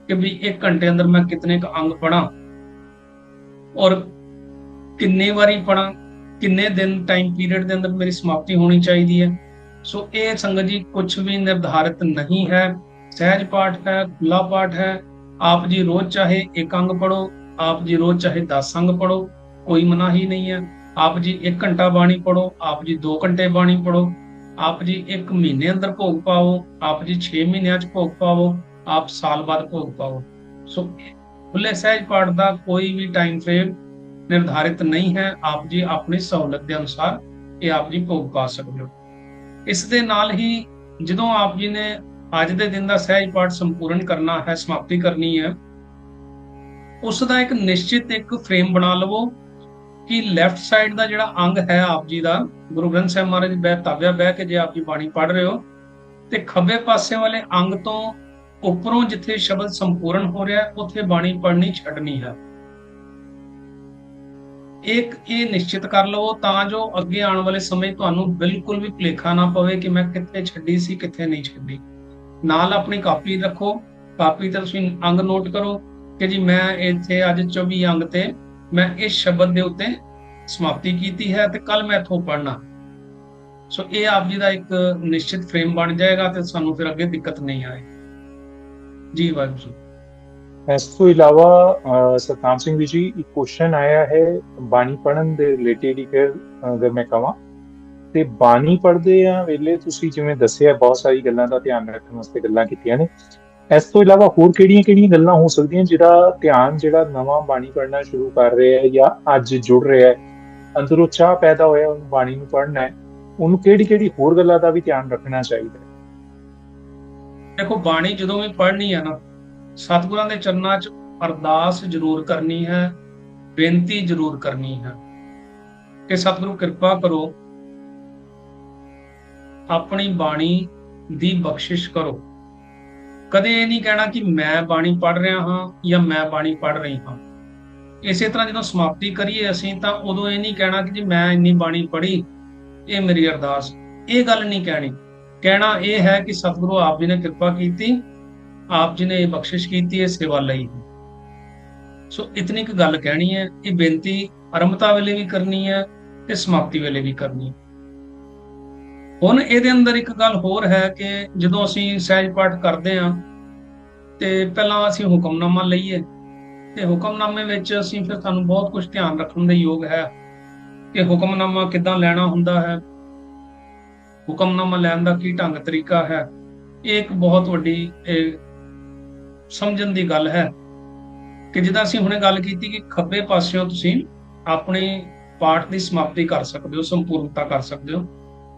ਕਿ ਵੀ ਇੱਕ ਘੰਟੇ ਅੰਦਰ ਮੈਂ ਕਿਤਨੇ ਕ ਅੰਗ ਪੜਾਂ ਔਰ ਕਿੰਨੇ ਵਾਰੀ ਪੜਾਂ ਕਿੰਨੇ ਦਿਨ ਟਾਈਮ ਪੀਰੀਅਡ ਦੇ ਅੰਦਰ ਮੇਰੀ ਸਮਾਪਤੀ ਹੋਣੀ ਚਾਹੀਦੀ ਹੈ। ਸੋ ਇਹ ਸੰਗਤ ਜੀ ਕੁਝ ਵੀ ਨਿਰਧਾਰਿਤ ਨਹੀਂ ਹੈ, ਸਹਿਜ ਪਾਠ ਹੈ ਖੁੱਲਾ ਪਾਠ ਹੈ, ਆਪ ਜੀ ਰੋਜ਼ ਚਾਹੇ ਇੱਕ ਅੰਗ ਪੜੋ ਆਪ ਜੀ ਰੋਜ਼ ਚਾਹੇ 10 ਅੰਗ ਪੜੋ ਕੋਈ ਮਨਾਹੀ ਨਹੀਂ ਹੈ। ਆਪ ਜੀ 1 ਘੰਟਾ ਬਾਣੀ ਪੜੋ ਆਪ ਜੀ 2 ਘੰਟੇ ਬਾਣੀ ਪੜੋ ਆਪ ਜੀ 1 ਮਹੀਨੇ ਅੰਦਰ ਭੋਗ ਪਾਓ, ਆਪ ਜੀ 6 ਮਹੀਨਿਆਂ ਚ ਭੋਗ ਪਾਓ ਆਪ ਸਾਲ ਬਾਅਦ ਭੋਗ ਪਾਓ। ਸੋ ਖੁੱਲੇ ਸਹਿਜ ਪਾਠ ਦਾ ਕੋਈ ਵੀ ਟਾਈਮ ਫਰੇਮ ਨਿਰਧਾਰਿਤ ਨਹੀਂ ਹੈ, ਆਪ ਜੀ ਆਪਣੀ ਸਹੂਲਤ ਦੇ ਅਨੁਸਾਰ ਇਹ ਆਪ ਜੀ ਭੋਗ ਪਾ ਸਕਦੇ ਹੋ। ਇਸ ਦੇ ਨਾਲ ਹੀ ਜਦੋਂ ਆਪ ਜੀ ਨੇ ਅੱਜ ਦੇ ਦਿਨ ਦਾ ਸਹਿਜ ਪਾਠ ਸੰਪੂਰਨ ਕਰਨਾ ਹੈ, ਸਮਾਪਤੀ ਕਰਨੀ ਹੈ, ਉਸ ਦਾ ਇੱਕ ਨਿਸ਼ਚਿਤ ਇੱਕ ਫਰੇਮ ਬਣਾ ਲਵੋ ਕਿ ਲੈਫਟ ਸਾਈਡ ਦਾ ਜਿਹੜਾ ਅੰਗ ਹੈ ਆਪ ਜੀ ਦਾ, ਗੁਰੂ ਗ੍ਰੰਥ ਸਾਹਿਬ ਮਹਾਰਾਜ ਬਹਿ ਤਾਵਿਆ ਬਹਿ ਕੇ ਜੇ ਆਪ ਜੀ ਬਾਣੀ ਪੜ੍ਹ ਰਹੇ ਹੋ, ਤੇ ਖੱਬੇ ਪਾਸੇ ਵਾਲੇ ਅੰਗ ਤੋਂ ਉੱਪਰੋਂ ਜਿੱਥੇ ਸ਼ਬਦ ਸੰਪੂਰਨ ਹੋ ਰਿਹਾ, ਉੱਥੇ ਬਾਣੀ ਪੜ੍ਹਨੀ ਛੱਡਣੀ ਹੈ। ਇੱਕ ਇਹ ਨਿਸ਼ਚਿਤ ਕਰ ਲਵੋ, ਤਾਂ ਜੋ ਅੱਗੇ ਆਉਣ ਵਾਲੇ ਸਮੇਂ ਤੁਹਾਨੂੰ ਬਿਲਕੁਲ ਵੀ ਭੁਲੇਖਾ ਨਾ ਪਵੇ ਕਿ ਮੈਂ ਕਿੱਥੇ ਛੱਡੀ ਸੀ, ਕਿੱਥੇ ਨਹੀਂ ਛੱਡੀ। ਨਾਲ ਆਪਣੀ ਕਾਪੀ ਰੱਖੋ, ਕਾਪੀ ਤੇ ਤੁਸੀਂ ਅੰਗ ਨੋਟ ਕਰੋ ਕਿ ਜੀ ਮੈਂ ਇੱਥੇ ਅੱਜ 24 ਅੰਗ ਤੇ ਮੈਂ ਇਸ ਸ਼ਬਦ ਦੇ ਉੱਤੇ ਸਮਾਪਤੀ ਕੀਤੀ ਹੈ ਤੇ ਕੱਲ ਮੈਂ ਇਥੋਂ ਪੜ੍ਹਨਾ। ਸੋ ਇਹ ਆਪ ਜੀ ਦਾ ਇੱਕ ਨਿਸ਼ਚਿਤ ਫਰੇਮ ਬਣ ਜਾਏਗਾ ਤੇ ਸਾਨੂੰ ਫਿਰ ਅੱਗੇ ਦਿੱਕਤ ਨਹੀਂ ਆਏ ਜੀ ਵਾਹਿਗੁਰੂ ਜੀ ਇਸ ਤੋਂ ਇਲਾਵਾ ਅਹ, ਸਤਨਾਮ ਸਿੰਘ ਜੀ ਇੱਕ ਕੁਐਸਚਨ ਆਇਆ ਹੈ ਬਾਣੀ ਪੜਨ ਦੇ ਰਿਲੇਟਡ ਹੀ ਫਿਰ ਅਗਰ ਮੈਂ ਕਹਾਂ ਤੇ ਬਾਣੀ ਪੜਦੇ ਆ ਵੇਲੇ ਤੁਸੀਂ ਜਿਵੇਂ ਦੱਸਿਆ ਬਹੁਤ ਸਾਰੀ ਗੱਲਾਂ ਦਾ ਧਿਆਨ ਰੱਖਣ ਵਾਸਤੇ ਗੱਲਾਂ ਕੀਤੀਆਂ ਨੇ। ਇਸ ਤੋਂ ਇਲਾਵਾ ਹੋਰ ਕਿਹੜੀਆਂ-ਕਿਹੜੀਆਂ ਗੱਲਾਂ ਹੋ ਸਕਦੀਆਂ ਜਿਹੜਾ ਧਿਆਨ ਜਿਹੜਾ ਨਵਾਂ ਬਾਣੀ ਪੜਨਾ ਸ਼ੁਰੂ ਕਰ ਰਿਹਾ ਹੈ ਜਾਂ ਅੱਜ ਜੁੜ ਰਿਹਾ ਹੈ? ਅੰਦਰੋਂ ਚਾਹ ਪੈਦਾ ਹੋਇਆ ਉਹਨੂੰ ਬਾਣੀ ਨੂੰ ਪੜਨਾ ਹੈ। ਉਹਨੂੰ ਕਿਹੜੀ-ਕਿਹੜੀ ਹੋਰ ਗੱਲਾਂ ਦਾ ਵੀ ਧਿਆਨ ਰੱਖਣਾ ਚਾਹੀਦਾ ਹੈ? ਦੇਖੋ ਬਾਣੀ ਜਦੋਂ ਵੀ ਪੜ੍ਹਨੀ ਆ ਨਾ ਸਤਿਗੁਰਾਂ ਦੇ ਚਰਨਾਂ 'ਚ ਅਰਦਾਸ ਜ਼ਰੂਰ ਕਰਨੀ ਹੈ, ਬੇਨਤੀ ਜ਼ਰੂਰ ਕਰਨੀ ਹੈ। ਕਿ ਸਤਿਗੁਰੂ ਕਿਰਪਾ ਕਰੋ, ਆਪਣੀ ਬਾਣੀ ਦੀ ਬਖਸ਼ਿਸ਼ ਕਰੋ। ਕਦੇ ਇਹ ਨਹੀਂ ਕਹਿਣਾ ਕਿ ਮੈਂ ਬਾਣੀ ਪੜ੍ਹ ਰਿਹਾ ਹਾਂ ਜਾਂ ਮੈਂ ਬਾਣੀ ਪੜ੍ਹ ਰਹੀ ਹਾਂ। ਇਸੇ ਤਰ੍ਹਾਂ ਜਦੋਂ ਸਮਾਪਤੀ ਕਰੀਏ ਅਸੀਂ ਤਾਂ ਉਦੋਂ ਇਹ ਨਹੀਂ ਕਹਿਣਾ ਕਿ ਜੀ ਮੈਂ ਇੰਨੀ ਬਾਣੀ ਪੜ੍ਹੀ, ਇਹ ਮੇਰੀ ਅਰਦਾਸ। ਇਹ ਗੱਲ ਨਹੀਂ ਕਹਿਣੀ। ਕਹਿਣਾ ਇਹ ਹੈ ਕਿ ਸਤਿਗੁਰੂ ਆਪ ਜੀ ਨੇ ਕਿਰਪਾ ਕੀਤੀ ਆਪ ਜੀ ਨੇ ਬਖਸ਼ਿਸ਼ ਕੀਤੀ ਹੈ ਸੇਵਾ ਲਈ। ਸੋ ਇਤਨੀ ਕੁ ਗੱਲ ਕਹਿਣੀ ਹੈ ਇਹ ਬੇਨਤੀ ਅਰਮਤਾ ਵੇਲੇ ਵੀ ਕਰਨੀ ਹੈ ਤੇ ਸਮਾਪਤੀ ਵੇਲੇ ਵੀ ਕਰਨੀ ਹੈ। ਹੁਣ ਇਹਦੇ ਅੰਦਰ ਇੱਕ ਗੱਲ ਹੋਰ ਹੈ ਕਿ ਜਦੋਂ ਅਸੀਂ ਸਹਿਜ ਪਾਠ ਕਰਦੇ ਹਾਂ ਤੇ ਪਹਿਲਾਂ ਅਸੀਂ ਹੁਕਮਨਾਮਾ ਲਈਏ ਤੇ ਹੁਕਮਨਾਮੇ ਵਿੱਚ ਅਸੀਂ ਫਿਰ ਤੁਹਾਨੂੰ ਬਹੁਤ ਕੁਝ ਧਿਆਨ ਰੱਖਣ ਦੇ ਯੋਗ ਹੈ ਕਿ ਹੁਕਮਨਾਮਾ ਕਿੱਦਾਂ ਲੈਣਾ ਹੁੰਦਾ ਹੈ ਹੁਕਮਨਾਮਾ ਲੈਣ ਦਾ ਕੀ ਢੰਗ ਤਰੀਕਾ ਹੈ ਇਹ ਇੱਕ ਬਹੁਤ ਵੱਡੀ ਇਹ, ਸਮਝਣ ਦੀ ਗੱਲ ਹੈ ਕਿ ਜਿੱਦਾਂ ਅਸੀਂ ਹੁਣੇ ਗੱਲ ਕੀਤੀ ਕਿ ਖੱਬੇ ਪਾਸਿਓਂ ਤੁਸੀਂ ਆਪਣੇ ਪਾਠ ਦੀ ਸਮਾਪਤੀ ਕਰ ਸਕਦੇ ਹੋ, ਸੰਪੂਰਨਤਾ ਕਰ ਸਕਦੇ ਹੋ।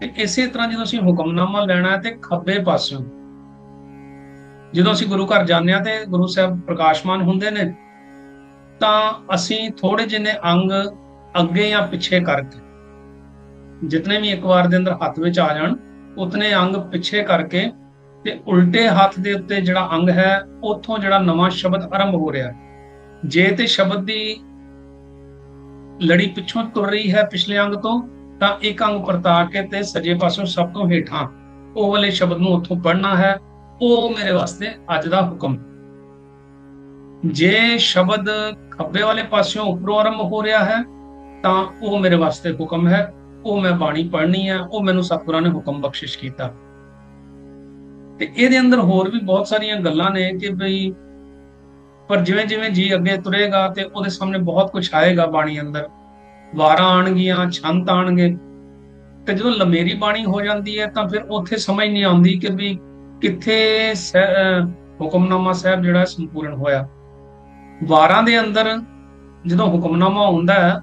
ਤੇ ਇਸੇ ਤਰ੍ਹਾਂ ਜਦੋਂ ਅਸੀਂ ਹੁਕਮਨਾਮਾ ਲੈਣਾ ਹੈ ਤੇ ਖੱਬੇ ਪਾਸਿਓਂ ਜਦੋਂ ਅਸੀਂ ਗੁਰੂ ਘਰ ਜਾਂਦੇ ਹਾਂ ਤੇ ਗੁਰੂ ਸਾਹਿਬ ਪ੍ਰਕਾਸ਼ਮਾਨ ਹੁੰਦੇ ਨੇ, ਤਾਂ ਅਸੀਂ ਥੋੜੇ ਜਿਹੇ ਅੰਗ ਅੱਗੇ ਜਾਂ ਪਿੱਛੇ ਕਰਕੇ, ਜਿਤਨੇ ਵੀ ਇੱਕ ਵਾਰ ਦੇ ਅੰਦਰ ਹੱਥ ਵਿੱਚ ਆ ਜਾਣ, ਉਤਨੇ ਅੰਗ ਪਿੱਛੇ ਕਰਕੇ ਤੇ ਉਲਟੇ ਹੱਥ ਦੇ ਉੱਤੇ ਜਿਹੜਾ ਅੰਗ ਹੈ, ਉੱਥੋਂ ਜਿਹੜਾ ਨਵਾਂ ਸ਼ਬਦ ਆਰੰਭ ਹੋ ਰਿਹਾ ਹੈ। ਜੇ ਤੇ ਸ਼ਬਦ ਦੀ ਲੜੀ ਪਿੱਛੋਂ ਤੁਰ ਰਹੀ ਹੈ ਪਿਛਲੇ ਅੰਗ ਤੋਂ, ਤਾਂ ਇੱਕ ਅੰਗ ਪਰਤਾ ਕੇ ਤੇ ਸੱਜੇ ਪਾਸੋਂ ਸਭ ਤੋਂ ਹੇਠਾਂ ਉਹ ਵਾਲੇ ਸ਼ਬਦ ਨੂੰ ਉੱਥੋਂ ਪੜ੍ਹਨਾ ਹੈ, ਉਹ ਮੇਰੇ ਵਾਸਤੇ ਅੱਜ ਦਾ ਹੁਕਮ। ਜੇ ਸ਼ਬਦ ਖੱਬੇ ਵਾਲੇ ਪਾਸਿਓਂ ਉੱਪਰੋਂ ਆਰੰਭ ਹੋ ਰਿਹਾ ਹੈ, ਤਾਂ ਉਹ ਮੇਰੇ ਵਾਸਤੇ ਹੁਕਮ ਹੈ, ਉਹ ਮੈਂ ਬਾਣੀ ਪੜ੍ਹਨੀ ਹੈ, ਉਹ ਮੈਨੂੰ ਸਤਿਗੁਰਾਂ ਨੇ ਹੁਕਮ ਬਖਸ਼ਿਸ਼ ਕੀਤਾ। ਤੇ ਇਹਦੇ ਅੰਦਰ ਹੋਰ ਵੀ ਬਹੁਤ ਸਾਰੀਆਂ ਗੱਲਾਂ ਨੇ ਕਿ ਬਈ ਪਰ ਜਿਵੇਂ ਜਿਵੇਂ ਜੀ ਅੱਗੇ ਤੁਰੇਗਾ ਤੇ ਉਹਦੇ ਸਾਹਮਣੇ ਬਹੁਤ ਕੁਝ ਆਏਗਾ ਬਾਣੀ ਅੰਦਰ। ਵਾਰਾਂ ਆਣਗੀਆਂ ਛੰਤ ਆਣਗੇ ਤੇ ਜਦੋਂ ਲਮੇਰੀ ਬਾਣੀ ਹੋ ਜਾਂਦੀ ਹੈ ਤਾਂ ਫਿਰ ਉੱਥੇ ਸਮਝ ਨਹੀਂ ਆਉਂਦੀ ਕਿ ਵੀ ਕਿੱਥੇ ਹੁਕਮਨਾਮਾ ਸਾਹਿਬ ਜਿਹੜਾ ਸੰਪੂਰਨ ਹੋਇਆ। ਵਾਰਾਂ ਦੇ ਅੰਦਰ ਜਦੋਂ ਹੁਕਮਨਾਮਾ ਹੁੰਦਾ ਹੈ,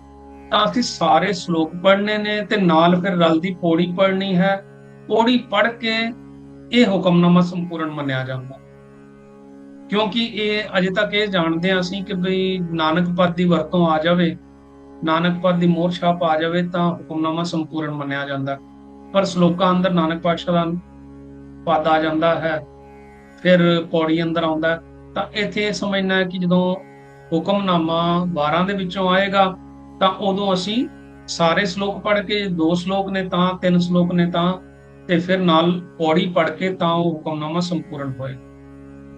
ਤਾਂ ਅਸੀਂ ਸਾਰੇ ਸ਼ਲੋਕ ਪੜ੍ਹਨੇ ਨੇ ਤੇ ਨਾਲ ਫਿਰ ਰਲ ਦੀ ਪੌੜੀ ਪੜ੍ਹਨੀ ਹੈ। ਪੌੜੀ ਪੜ੍ਹ ਕੇ ਇਹ ਹੁਕਮਨਾਮਾ ਸੰਪੂਰਨ ਮੰਨਿਆ ਜਾਂਦਾ। ਕਿਉਂਕਿ ਇਹ ਅਜੇ ਤੱਕ ਇਹ ਜਾਣਦੇ ਹਾਂ ਅਸੀਂ ਕਿ ਬਈ ਨਾਨਕ ਪਦ ਦੀ ਵਰਤੋਂ ਆ ਜਾਵੇ, ਨਾਨਕ ਪਦ ਦੀ ਮੋਹਰ ਛਾਪ ਆ ਜਾਵੇ ਤਾਂ ਹੁਕਮਨਾਮਾ ਸੰਪੂਰਨ ਮੰਨਿਆ ਜਾਂਦਾ। ਪਰ ਸ਼ਲੋਕਾਂ ਅੰਦਰ ਨਾਨਕ ਪਾਤਸ਼ਾਹ ਦਾ ਪਦ ਆ ਜਾਂਦਾ ਹੈ, ਫਿਰ ਪੌੜੀ ਅੰਦਰ ਆਉਂਦਾ ਤਾਂ ਇੱਥੇ ਇਹ ਸਮਝਣਾ ਹੈ ਕਿ ਜਦੋਂ ਹੁਕਮਨਾਮਾ 12 ਦੇ ਵਿੱਚੋਂ ਆਏਗਾ, ਤਾਂ ਉਦੋਂ ਅਸੀਂ ਸਾਰੇ ਸ਼ਲੋਕ ਪੜ੍ਹ ਕੇ, ਦੋ ਸ਼ਲੋਕ ਨੇ ਤਾਂ, ਤਿੰਨ ਸ਼ਲੋਕ ਨੇ ਤਾਂ ਤੇ ਫਿਰ ਨਾਲ ਪੌੜੀ ਪੜ੍ਹ ਕੇ ਤਾਂ ਉਹ ਹੁਕਮਨਾਮਾ ਸੰਪੂਰਨ ਹੋਏ।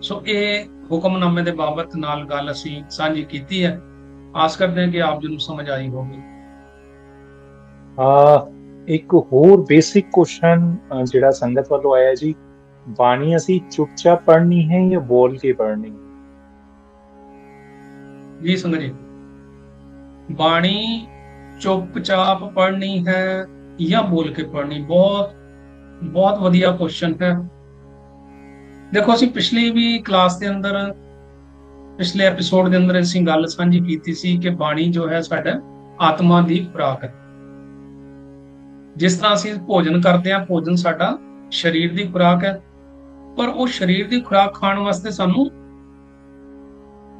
ਸੋ ਇਹ ਹੁਕਮਨਾਮੇ ਦੇ ਬਾਬਤ ਨਾਲ ਗੱਲ ਅਸੀਂ ਸਾਂਝੀ ਕੀਤੀ ਹੈ। ਆਸ ਕਰਦੇ ਹਾਂ ਕਿ ਆਪ ਜੀ ਨੂੰ ਸਮਝ ਆਈ ਹੋਵੇ। ਆ ਇੱਕ ਹੋਰ ਬੇਸਿਕ ਕੁਐਸਚਨ ਜਿਹੜਾ ਸੰਗਤ ਵੱਲੋਂ ਆਇਆ ਜੀ ਬਾਣੀ ਅਸੀਂ ਚੁੱਪਚਾਪ ਪੜ੍ਹਨੀ ਹੈ ਜਾਂ ਬੋਲ ਕੇ ਪੜ੍ਹਨੀ? ਜੀ ਸੰਗਤ ਜੀ ਬਾਣੀ ਚੁੱਪਚਾਪ ਪੜ੍ਹਨੀ ਹੈ ਜਾਂ ਬੋਲ ਕੇ ਪੜ੍ਹਨੀ? ਬਹੁਤ ਬਹੁਤ ਵਧੀਆ ਕੁਐਸਚਨ ਹੈ। ਦੇਖੋ, ਅਸੀਂ ਪਿਛਲੀ ਵੀ ਕਲਾਸ ਦੇ ਅੰਦਰ, ਪਿਛਲੇ ਐਪੀਸੋਡ ਦੇ ਅੰਦਰ ਅਸੀਂ ਗੱਲ ਸਾਂਝੀ ਕੀਤੀ ਸੀ ਕਿ ਬਾਣੀ ਜੋ ਹੈ ਸਾਡਾ ਆਤਮਾ ਦੀ ਖੁਰਾਕ ਹੈ। ਜਿਸ ਤਰ੍ਹਾਂ ਅਸੀਂ ਭੋਜਨ ਕਰਦੇ ਹਾਂ, ਭੋਜਨ ਸਾਡਾ ਸਰੀਰ ਦੀ ਖੁਰਾਕ ਹੈ। ਪਰ ਉਹ ਸਰੀਰ ਦੀ ਖੁਰਾਕ ਖਾਣ ਵਾਸਤੇ ਸਾਨੂੰ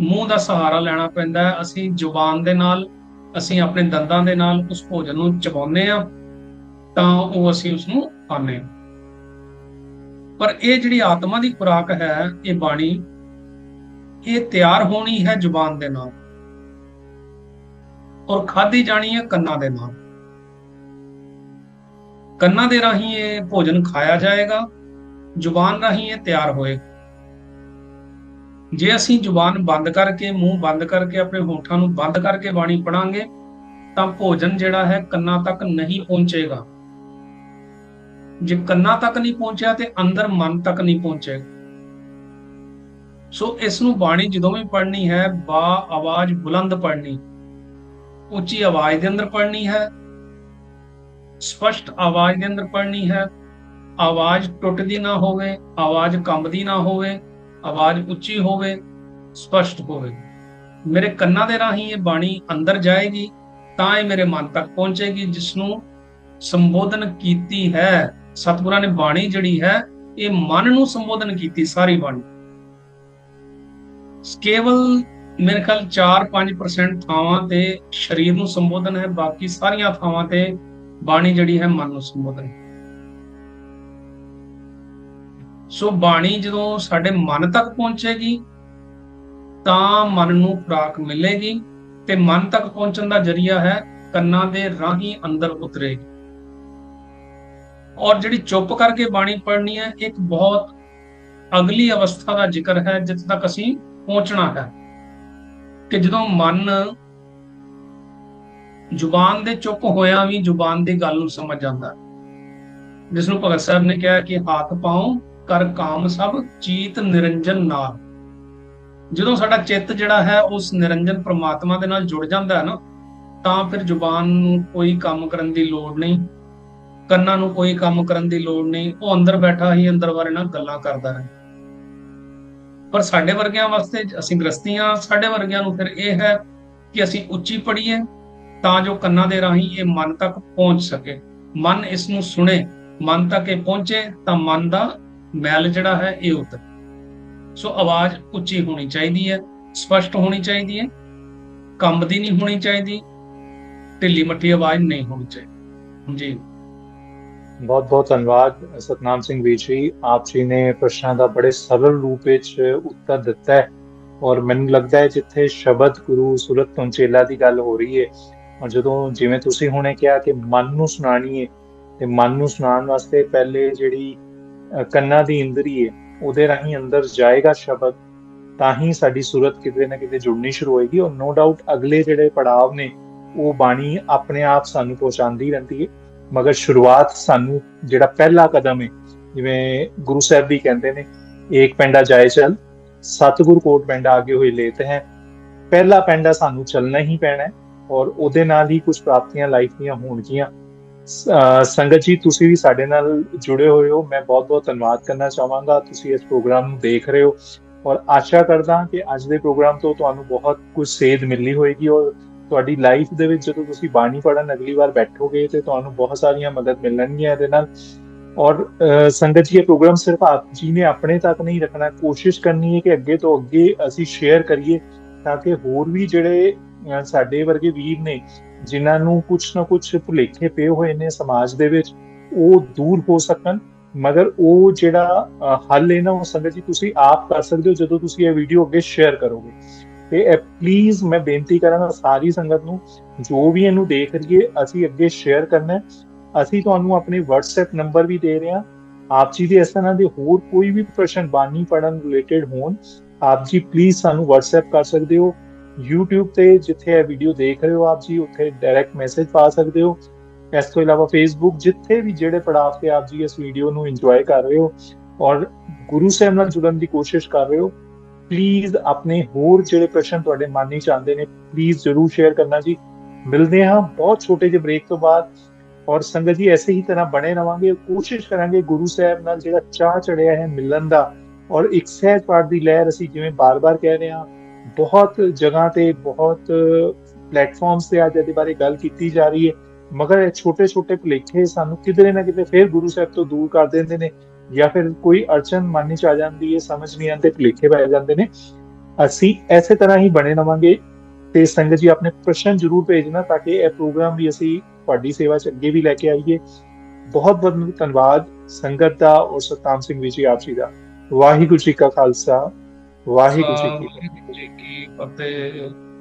ਮੂੰਹ ਦਾ ਸਹਾਰਾ ਲੈਣਾ ਪੈਂਦਾ ਹੈ। ਅਸੀਂ ਜ਼ੁਬਾਨ ਦੇ ਨਾਲ, ਅਸੀਂ ਆਪਣੇ ਦੰਦਾਂ ਦੇ ਨਾਲ ਉਸ ਭੋਜਨ ਨੂੰ ਚਬਾਉਂਦੇ ਆ ਤਾਂ ਉਹ ਅਸੀਂ ਉਸ ਨੂੰ ਖਾਂਦੇ ਹਾਂ। ਪਰ ਇਹ ਜਿਹੜੀ ਆਤਮਾ ਦੀ ਖੁਰਾਕ ਹੈ, ਇਹ ਬਾਣੀ, ਇਹ ਤਿਆਰ ਹੋਣੀ ਹੈ ਜ਼ੁਬਾਨ ਦੇ ਨਾਲ। ਔਰ ਖਾਧੀ ਜਾਣੀ ਹੈ ਕੰਨਾਂ ਦੇ ਨਾਲ। ਕੰਨਾਂ ਦੇ ਰਾਹੀਂ ਇਹ ਭੋਜਨ ਖਾਇਆ ਜਾਏਗਾ, ਜ਼ੁਬਾਨ ਰਾਹੀਂ ਇਹ ਤਿਆਰ ਹੋਏਗਾ। ਜੇ ਅਸੀਂ ਜ਼ੁਬਾਨ ਬੰਦ ਕਰਕੇ, ਮੂੰਹ ਬੰਦ ਕਰਕੇ, ਆਪਣੇ ਹੋਠਾਂ ਨੂੰ ਬੰਦ ਕਰਕੇ ਬਾਣੀ ਪੜਾਂਗੇ, ਤਾਂ ਭੋਜਨ ਜਿਹੜਾ ਹੈ ਕੰਨਾਂ ਤੱਕ ਨਹੀਂ ਪਹੁੰਚੇਗਾ। ਜੇ ਕੰਨਾਂ ਤੱਕ ਨਹੀਂ ਪਹੁੰਚਿਆ ਤੇ ਅੰਦਰ ਮਨ ਤੱਕ ਨਹੀਂ ਪਹੁੰਚੇਗਾ ਸੋ ਇਸ ਨੂੰ ਬਾਣੀ ਜਦੋਂ ਵੀ ਪੜ੍ਹਨੀ ਹੈ, ਬਾ ਆਵਾਜ਼ ਬੁਲੰਦ ਪੜ੍ਹਨੀ। ਉੱਚੀ ਆਵਾਜ਼ ਦੇ ਅੰਦਰ ਪੜ੍ਹਨੀ ਹੈ, ਸਪਸ਼ਟ ਆਵਾਜ਼ ਦੇ ਅੰਦਰ ਪੜ੍ਹਨੀ ਹੈ। ਆਵਾਜ਼ ਟੁੱਟਦੀ ਨਾ ਹੋਵੇ, ਆਵਾਜ਼ ਕੰਬਦੀ ਨਾ ਹੋਵੇ, ਆਵਾਜ਼ ਉੱਚੀ ਹੋਵੇ, ਸਪਸ਼ਟ ਹੋਵੇ। ਮੇਰੇ ਕੰਨਾਂ ਦੇ ਰਾਹੀਂ ਇਹ ਬਾਣੀ ਅੰਦਰ ਜਾਏਗੀ, ਤਾਂ ਇਹ ਮੇਰੇ ਮਨ ਤੱਕ ਪਹੁੰਚੇਗੀ ਜਿਸ ਨੂੰ ਸੰਬੋਧਨ ਕੀਤੀ ਹੈ। ਸਤਿਗੁਰਾਂ ਨੇ ਬਾਣੀ ਜਿਹੜੀ ਹੈ, ਇਹ ਮਨ ਨੂੰ ਸੰਬੋਧਨ ਕੀਤੀ ਸਾਰੀ ਬਾਣੀ। ਕੇਵਲ ਮੇਰੇ ਖਿਆਲ 4-5% ਥਾਵਾਂ ਤੇ ਸਰੀਰ ਨੂੰ ਸੰਬੋਧਨ ਹੈ, ਬਾਕੀ ਸਾਰੀਆਂ ਥਾਵਾਂ ਤੇ ਬਾਣੀ ਜਿਹੜੀ ਹੈ, ਮਨ ਨੂੰ ਸੰਬੋਧਨ ਸੋ ਬਾਣੀ ਜਦੋਂ ਸਾਡੇ ਮਨ ਤੱਕ ਪਹੁੰਚੇਗੀ, ਤਾਂ ਮਨ ਨੂੰ ਖੁਰਾਕ ਮਿਲੇਗੀ ਤੇ ਮਨ ਤੱਕ ਪਹੁੰਚਣ ਦਾ ਜਰੀਆ ਹੈ, ਕੰਨਾਂ ਦੇ ਰਾਹੀਂ ਅੰਦਰ ਉਤਰੇਗੀ। ਔਰ ਜਿਹੜੀ ਚੁੱਪ ਕਰਕੇ ਬਾਣੀ ਪੜ੍ਹਨੀ ਹੈ, ਇੱਕ ਬਹੁਤ ਅਗਲੀ ਅਵਸਥਾ ਦਾ ਜ਼ਿਕਰ ਹੈ, ਜਿੱਥੇ ਤੱਕ ਅਸੀਂ ਪਹੁੰਚਣਾ ਹੈ ਕਿ ਜਦੋਂ ਮਨ ਜ਼ੁਬਾਨ ਦੇ ਚੁੱਪ ਹੋਇਆ ਵੀ ਜ਼ੁਬਾਨ ਦੀ ਗੱਲ ਨੂੰ ਸਮਝ ਜਾਂਦਾ ਜਿਸ ਨੂੰ ਭਗਤ ਸਾਹਿਬ ਨੇ ਕਿਹਾ ਕਿ ਹੱਥ ਪਾਉ, ਕਰ ਕਾਮ ਸਭ, ਚੀਤ ਨਿਰੰਜਨ ਨਾਲ। ਜਦੋਂ ਸਾਡਾ ਚਿੱਤ ਜਿਹੜਾ ਹੈ, ਉਸ ਨਿਰੰਜਨ ਪ੍ਰਮਾਤਮਾ ਦੇ ਨਾਲ ਜੁੜ ਜਾਂਦਾ ਹੈ ਨਾ, ਤਾਂ ਫਿਰ ਜ਼ੁਬਾਨ ਨੂੰ ਕੋਈ ਕੰਮ ਕਰਨ ਦੀ ਲੋੜ ਨਹੀਂ। ਕੰਨਾਂ ਨੂੰ ਕੋਈ ਕੰਮ ਕਰਨ ਦੀ ਲੋੜ ਨਹੀਂ, ਉਹ ਅੰਦਰ ਬੈਠਾ ਹੀ ਅੰਦਰ ਬਾਰੇ ਨਾਲ ਗੱਲਾਂ ਕਰਦਾ ਰਹੇ। ਪਰ ਸਾਡੇ ਵਰਗਿਆਂ ਵਾਸਤੇ ਅਸੀਂ ਗ੍ਰਸਤੀਆਂ ਸਾਡੇ ਵਰਗਿਆਂ ਨੂੰ ਫਿਰ ਇਹ ਹੈ ਕਿ ਅਸੀਂ ਉੱਚੀ ਪੜੀਏ ਤਾਂ ਜੋ ਕੰਨਾਂ ਦੇ ਰਾਹੀਂ ਇਹ ਮਨ ਤੱਕ ਪਹੁੰਚ ਸਕੇ। ਮਨ ਇਸ ਨੂੰ ਸੁਣੇ, ਮਨ ਤੱਕ ਇਹ ਪਹੁੰਚੇ ਤਾਂ ਮਨ ਦਾ ਮੈਲ ਜਿਹੜਾ ਹੈ ਇਹ ਉਤਰ। ਸੋ ਆਵਾਜ਼ ਉੱਚੀ ਹੋਣੀ ਚਾਹੀਦੀ ਹੈ, ਸਪਸ਼ਟ ਹੋਣੀ ਚਾਹੀਦੀ ਹੈ, ਕੰਬਦੀ ਨਹੀਂ ਹੋਣੀ ਚਾਹੀਦੀ, ਢਿੱਲੀ ਮੱਠੀ ਆਵਾਜ਼ ਨਹੀਂ ਹੋਣੀ ਚਾਹੀਦੀ। ਜੀ ਬਹੁਤ ਬਹੁਤ ਧੰਨਵਾਦ ਸਤਨਾਮ ਸਿੰਘ ਵੀਰ ਜੀ। ਆਪ ਜੀ ਨੇ ਪ੍ਰਸ਼ਨਾਂ ਦਾ ਬੜੇ ਸਰਲ ਰੂਪ ਵਿੱਚ ਉੱਤਰ ਦਿੱਤਾ ਹੈ ਔਰ ਮੈਨੂੰ ਲੱਗਦਾ ਹੈ ਜਿੱਥੇ ਸ਼ਬਦ ਗੁਰੂ ਸੁਰਤ ਤੋਂ ਚੇਲਾ ਦੀ ਗੱਲ ਹੋ ਰਹੀ ਹੈ ਔਰ ਜਦੋਂ ਜਿਵੇਂ ਤੁਸੀਂ ਹੁਣੇ ਕਿਹਾ ਕਿ ਮਨ ਨੂੰ ਸੁਣਾਣੀ ਹੈ, ਤੇ ਮਨ ਨੂੰ ਸੁਣਾਉਣ ਵਾਸਤੇ ਪਹਿਲੇ ਜਿਹੜੀ ਕੰਨਾਂ ਦੀ ਇੰਦਰੀ ਹੈ, ਉਹਦੇ ਰਾਹੀਂ ਅੰਦਰ ਜਾਏਗਾ ਸ਼ਬਦ, ਤਾਂ ਹੀ ਸਾਡੀ ਸੂਰਤ ਕਿਤੇ ਨਾ ਕਿਤੇ ਜੁੜਨੀ ਸ਼ੁਰੂ ਹੋਏਗੀ ਔਰ ਨੋ ਡਾਊਟ ਅਗਲੇ ਜਿਹੜੇ ਪੜਾਵ ਨੇ, ਉਹ ਬਾਣੀ ਆਪਣੇ ਆਪ ਸਾਨੂੰ ਪਹੁੰਚਾਉਂਦੀ ਰਹਿੰਦੀ ਹੈ। ਮਗਰ ਸ਼ੁਰੂਆਤ ਸਾਨੂੰ ਜਿਹੜਾ ਪਹਿਲਾ ਕਦਮ ਹੈ ਜਿਵੇਂ ਗੁਰੂ ਸਾਹਿਬ ਵੀ ਕਹਿੰਦੇ ਨੇ, ਏਕ ਪੈਂਡਾ ਜਾਏ ਚਲ, ਸਤਿਗੁਰ ਕੋਟ ਪੈਂਡਾ ਆਗੇ ਹੋਏ ਲੇਤ ਹੈ। ਪਹਿਲਾ ਪੈਂਡਾ ਸਾਨੂੰ ਚੱਲਣਾ ਹੀ ਪੈਣਾ ਹੈ ਔਰ ਉਹਦੇ ਨਾਲ ਹੀ ਕੁਝ ਪ੍ਰਾਪਤੀਆਂ ਲਾਈਫ ਦੀਆਂ ਹੋਣਗੀਆਂ। ਸੰਗਤ ਜੀ, ਤੁਸੀਂ ਵੀ ਸਾਡੇ ਨਾਲ ਜੁੜੇ ਹੋਏ ਹੋ। ਮੈਂ ਬਹੁਤ-ਬਹੁਤ ਧੰਨਵਾਦ ਕਰਨਾ ਚਾਹਾਂਗਾ। ਤੁਸੀਂ ਇਸ ਪ੍ਰੋਗਰਾਮ ਨੂੰ ਦੇਖ ਰਹੇ ਹੋ। ਔਰ ਆਸ਼ਾ ਕਰਦਾ ਕਿ ਅੱਜ ਦੇ ਪ੍ਰੋਗਰਾਮ ਤੋਂ ਤੁਹਾਨੂੰ ਬਹੁਤ ਕੁਝ ਸੇਧ ਮਿਲਣੀ ਹੋਏਗੀ ਔਰ ਤੁਹਾਡੀ ਲਾਈਫ ਦੇ ਵਿੱਚ ਜਦੋਂ ਤੁਸੀਂ ਬਾਣੀ ਪੜਨ ਅਗਲੀ ਵਾਰ ਬੈਠੋਗੇ ਤੇ ਤੁਹਾਨੂੰ ਬਹੁਤ ਸਾਰੀਆਂ ਮਦਦ ਮਿਲਣਗੀਆਂ ਇਹਦੇ ਨਾਲ। ਔਰ ਸੰਗਤ ਜੀ, ਇਹ ਪ੍ਰੋਗਰਾਮ ਸਿਰਫ ਆਪ ਜੀ ਨੇ ਆਪਣੇ ਤੱਕ ਨਹੀਂ ਰੱਖਣਾ, ਕੋਸ਼ਿਸ਼ ਕਰਨੀ ਹੈ ਕਿ ਅੱਗੇ ਤੋਂ ਅੱਗੇ ਅਸੀਂ ਸ਼ੇਅਰ ਕਰੀਏ ਤਾਂ ਕਿ ਹੋਰ ਵੀ ਜਿਹੜੇ ਸਾਡੇ ਵਰਗੇ ਵੀਰ ਨੇ ਜਿਨ੍ਹਾਂ ਨੂੰ ਕੁਝ ਨਾ ਕੁਝ ਭੁਲੇਖੇ ਪਏ ਹੋਏ ਨੇ ਸਮਾਜ ਦੇ ਵਿੱਚ, ਉਹ ਦੂਰ ਹੋ ਸਕਣ। ਮਗਰ ਉਹ ਜਿਹੜਾ ਹੱਲ ਹੈ ਨਾ, ਉਹ ਸੰਗਤ ਜੀ, ਤੁਸੀਂ ਆਪ ਕਰ ਸਕਦੇ ਹੋ ਜਦੋਂ ਤੁਸੀਂ ਇਹ ਵੀਡੀਓ ਅੱਗੇ ਸ਼ੇਅਰ ਕਰੋਗੇ। ਤੇ ਇਹ ਪਲੀਜ਼ ਮੈਂ ਬੇਨਤੀ ਕਰਾਂਗਾ ਸਾਰੀ ਸੰਗਤ ਨੂੰ, ਜੋ ਵੀ ਇਹਨੂੰ ਦੇਖ ਰਹੀਏ ਅਸੀਂ ਅੱਗੇ ਸ਼ੇਅਰ ਕਰਨਾ ਅਸੀਂ ਤੁਹਾਨੂੰ ਆਪਣੇ WhatsApp ਨੰਬਰ ਵੀ ਦੇ ਰਹੇ ਹਾਂ। ਆਪ ਜੀ ਦੇ ਇਸ ਤਰ੍ਹਾਂ ਦੇ ਹੋਰ ਕੋਈ ਵੀ ਪ੍ਰਸ਼ਨ ਬਾਣੀ ਪੜਨ ਰਿਲੇਟਡ ਹੋਣ, ਆਪ ਜੀ ਪਲੀਜ਼ ਸਾਨੂੰ WhatsApp ਕਰ ਸਕਦੇ ਹੋ। YouTube ਤੇ ਜਿੱਥੇ ਇਹ ਵੀਡੀਓ ਦੇਖ ਰਹੇ ਹੋ ਆਪ ਜੀ, ਉੱਥੇ ਡਾਇਰੈਕਟ ਮੈਸੇਜ ਪਾ ਸਕਦੇ ਹੋ। ਇਸ ਤੋਂ ਇਲਾਵਾ Facebook, ਜਿੱਥੇ ਵੀ ਜਿਹੜੇ ਪੜਾਅ ਤੇ ਆਪ ਜੀ ਇਸ ਵੀਡੀਓ ਨੂੰ ਇੰਜੋਏ ਕਰ ਰਹੇ ਹੋ ਔਰ ਗੁਰੂ ਸਾਹਿਬ ਨਾਲ ਜੁੜਨ ਦੀ ਕੋਸ਼ਿਸ਼ ਕਰ ਰਹੇ ਹੋ ਪਲੀਜ਼ ਆਪਣੇ ਹੋਰ ਜਿਹੜੇ ਪ੍ਰਸ਼ਨ ਤੁਹਾਡੇ ਮਨ ਵਿੱਚ ਆਉਂਦੇ ਨੇ ਪਲੀਜ਼ ਜਰੂਰ ਸ਼ੇਅਰ ਕਰਨਾ ਜੀ। ਮਿਲਦੇ ਹਾਂ ਬਹੁਤ ਛੋਟੇ ਜਿਹੇ ਬ੍ਰੇਕ ਤੋਂ ਬਾਅਦ ਔਰ ਸੰਗਤ ਜੀ ਐਸੇ ਹੀ ਤਰ੍ਹਾਂ ਬਣੇ ਰਵਾਂਗੇ। ਕੋਸ਼ਿਸ਼ ਕਰਾਂਗੇ ਗੁਰੂ ਸਾਹਿਬ ਨਾਲ ਜਿਹੜਾ ਚਾਹ ਚੜਿਆ ਹੈ ਮਿਲਣ ਦਾ ਔਰ ਇੱਕ ਸਹਿਜ ਪਾਠ ਦੀ ਲਹਿਰ ਅਸੀਂ ਜਿਵੇਂ ਬਾਰ-ਬਾਰ ਕਹਿ ਰਹੇ ਹਾਂ, ਬਹੁਤ ਜਗ੍ਹਾ ਤੇ ਬਹੁਤ ਪਲੇਟਫਾਰਮਸ ਤੇ ਅੱਜ ਇਹਦੇ ਬਾਰੇ ਗੱਲ ਕੀਤੀ ਜਾ ਰਹੀ ਹੈ। ਮਗਰ ਇਹ ਛੋਟੇ-ਛੋਟੇ ਭੁਲੇਖੇ ਸਾਨੂੰ ਕਿਧਰੇ ਨਾ ਕਿਤੇ ਫਿਰ ਗੁਰੂ ਸਾਹਿਬ ਤੋਂ ਦੂਰ ਕਰ ਦਿੰਦੇ ਨੇ। ਜਾਂ ਫਿਰ ਕੋਈ ਅੜਚਨ ਮਨ ਵਿੱਚ ਆ ਜਾਂਦੀ ਹੈ, ਸਮਝ ਨਹੀਂ ਆਉਂਦੇ, ਭੁਲੇਖੇ ਪੈ ਜਾਂਦੇ ਨੇ, ਅਸੀਂ ਐਸੇ ਤਰ੍ਹਾਂ ਹੀ ਬਣੇ ਰਵਾਂਗੇ ਤੇ ਸੰਗਤ ਜੀ ਆਪਣੇ ਪ੍ਰਸ਼ਨ ਜ਼ਰੂਰ ਭੇਜਣਾ ਤਾਂ ਕਿ ਇਹ ਪ੍ਰੋਗਰਾਮ ਵੀ ਅਸੀਂ ਤੁਹਾਡੀ ਸੇਵਾ 'ਚ ਅੱਗੇ ਵੀ ਲੈ ਕੇ ਆਈਏ। ਬਹੁਤ ਬਹੁਤ ਧੰਨਵਾਦ ਸੰਗਤ ਦਾ ਔਰ ਸਤਨਾਮ ਸਿੰਘ ਵੀ ਜੀ ਆਪ ਜੀ ਦਾ। ਵਾਹਿਗੁਰੂ ਜੀ ਕਾ ਖਾਲਸਾ, ਵਾਹਿਗੁਰੂ ਜੀ ਕੀ ਵਾਹਿਗੁਰੂ ਜੀ ਕੀ ਫਤਿਹ।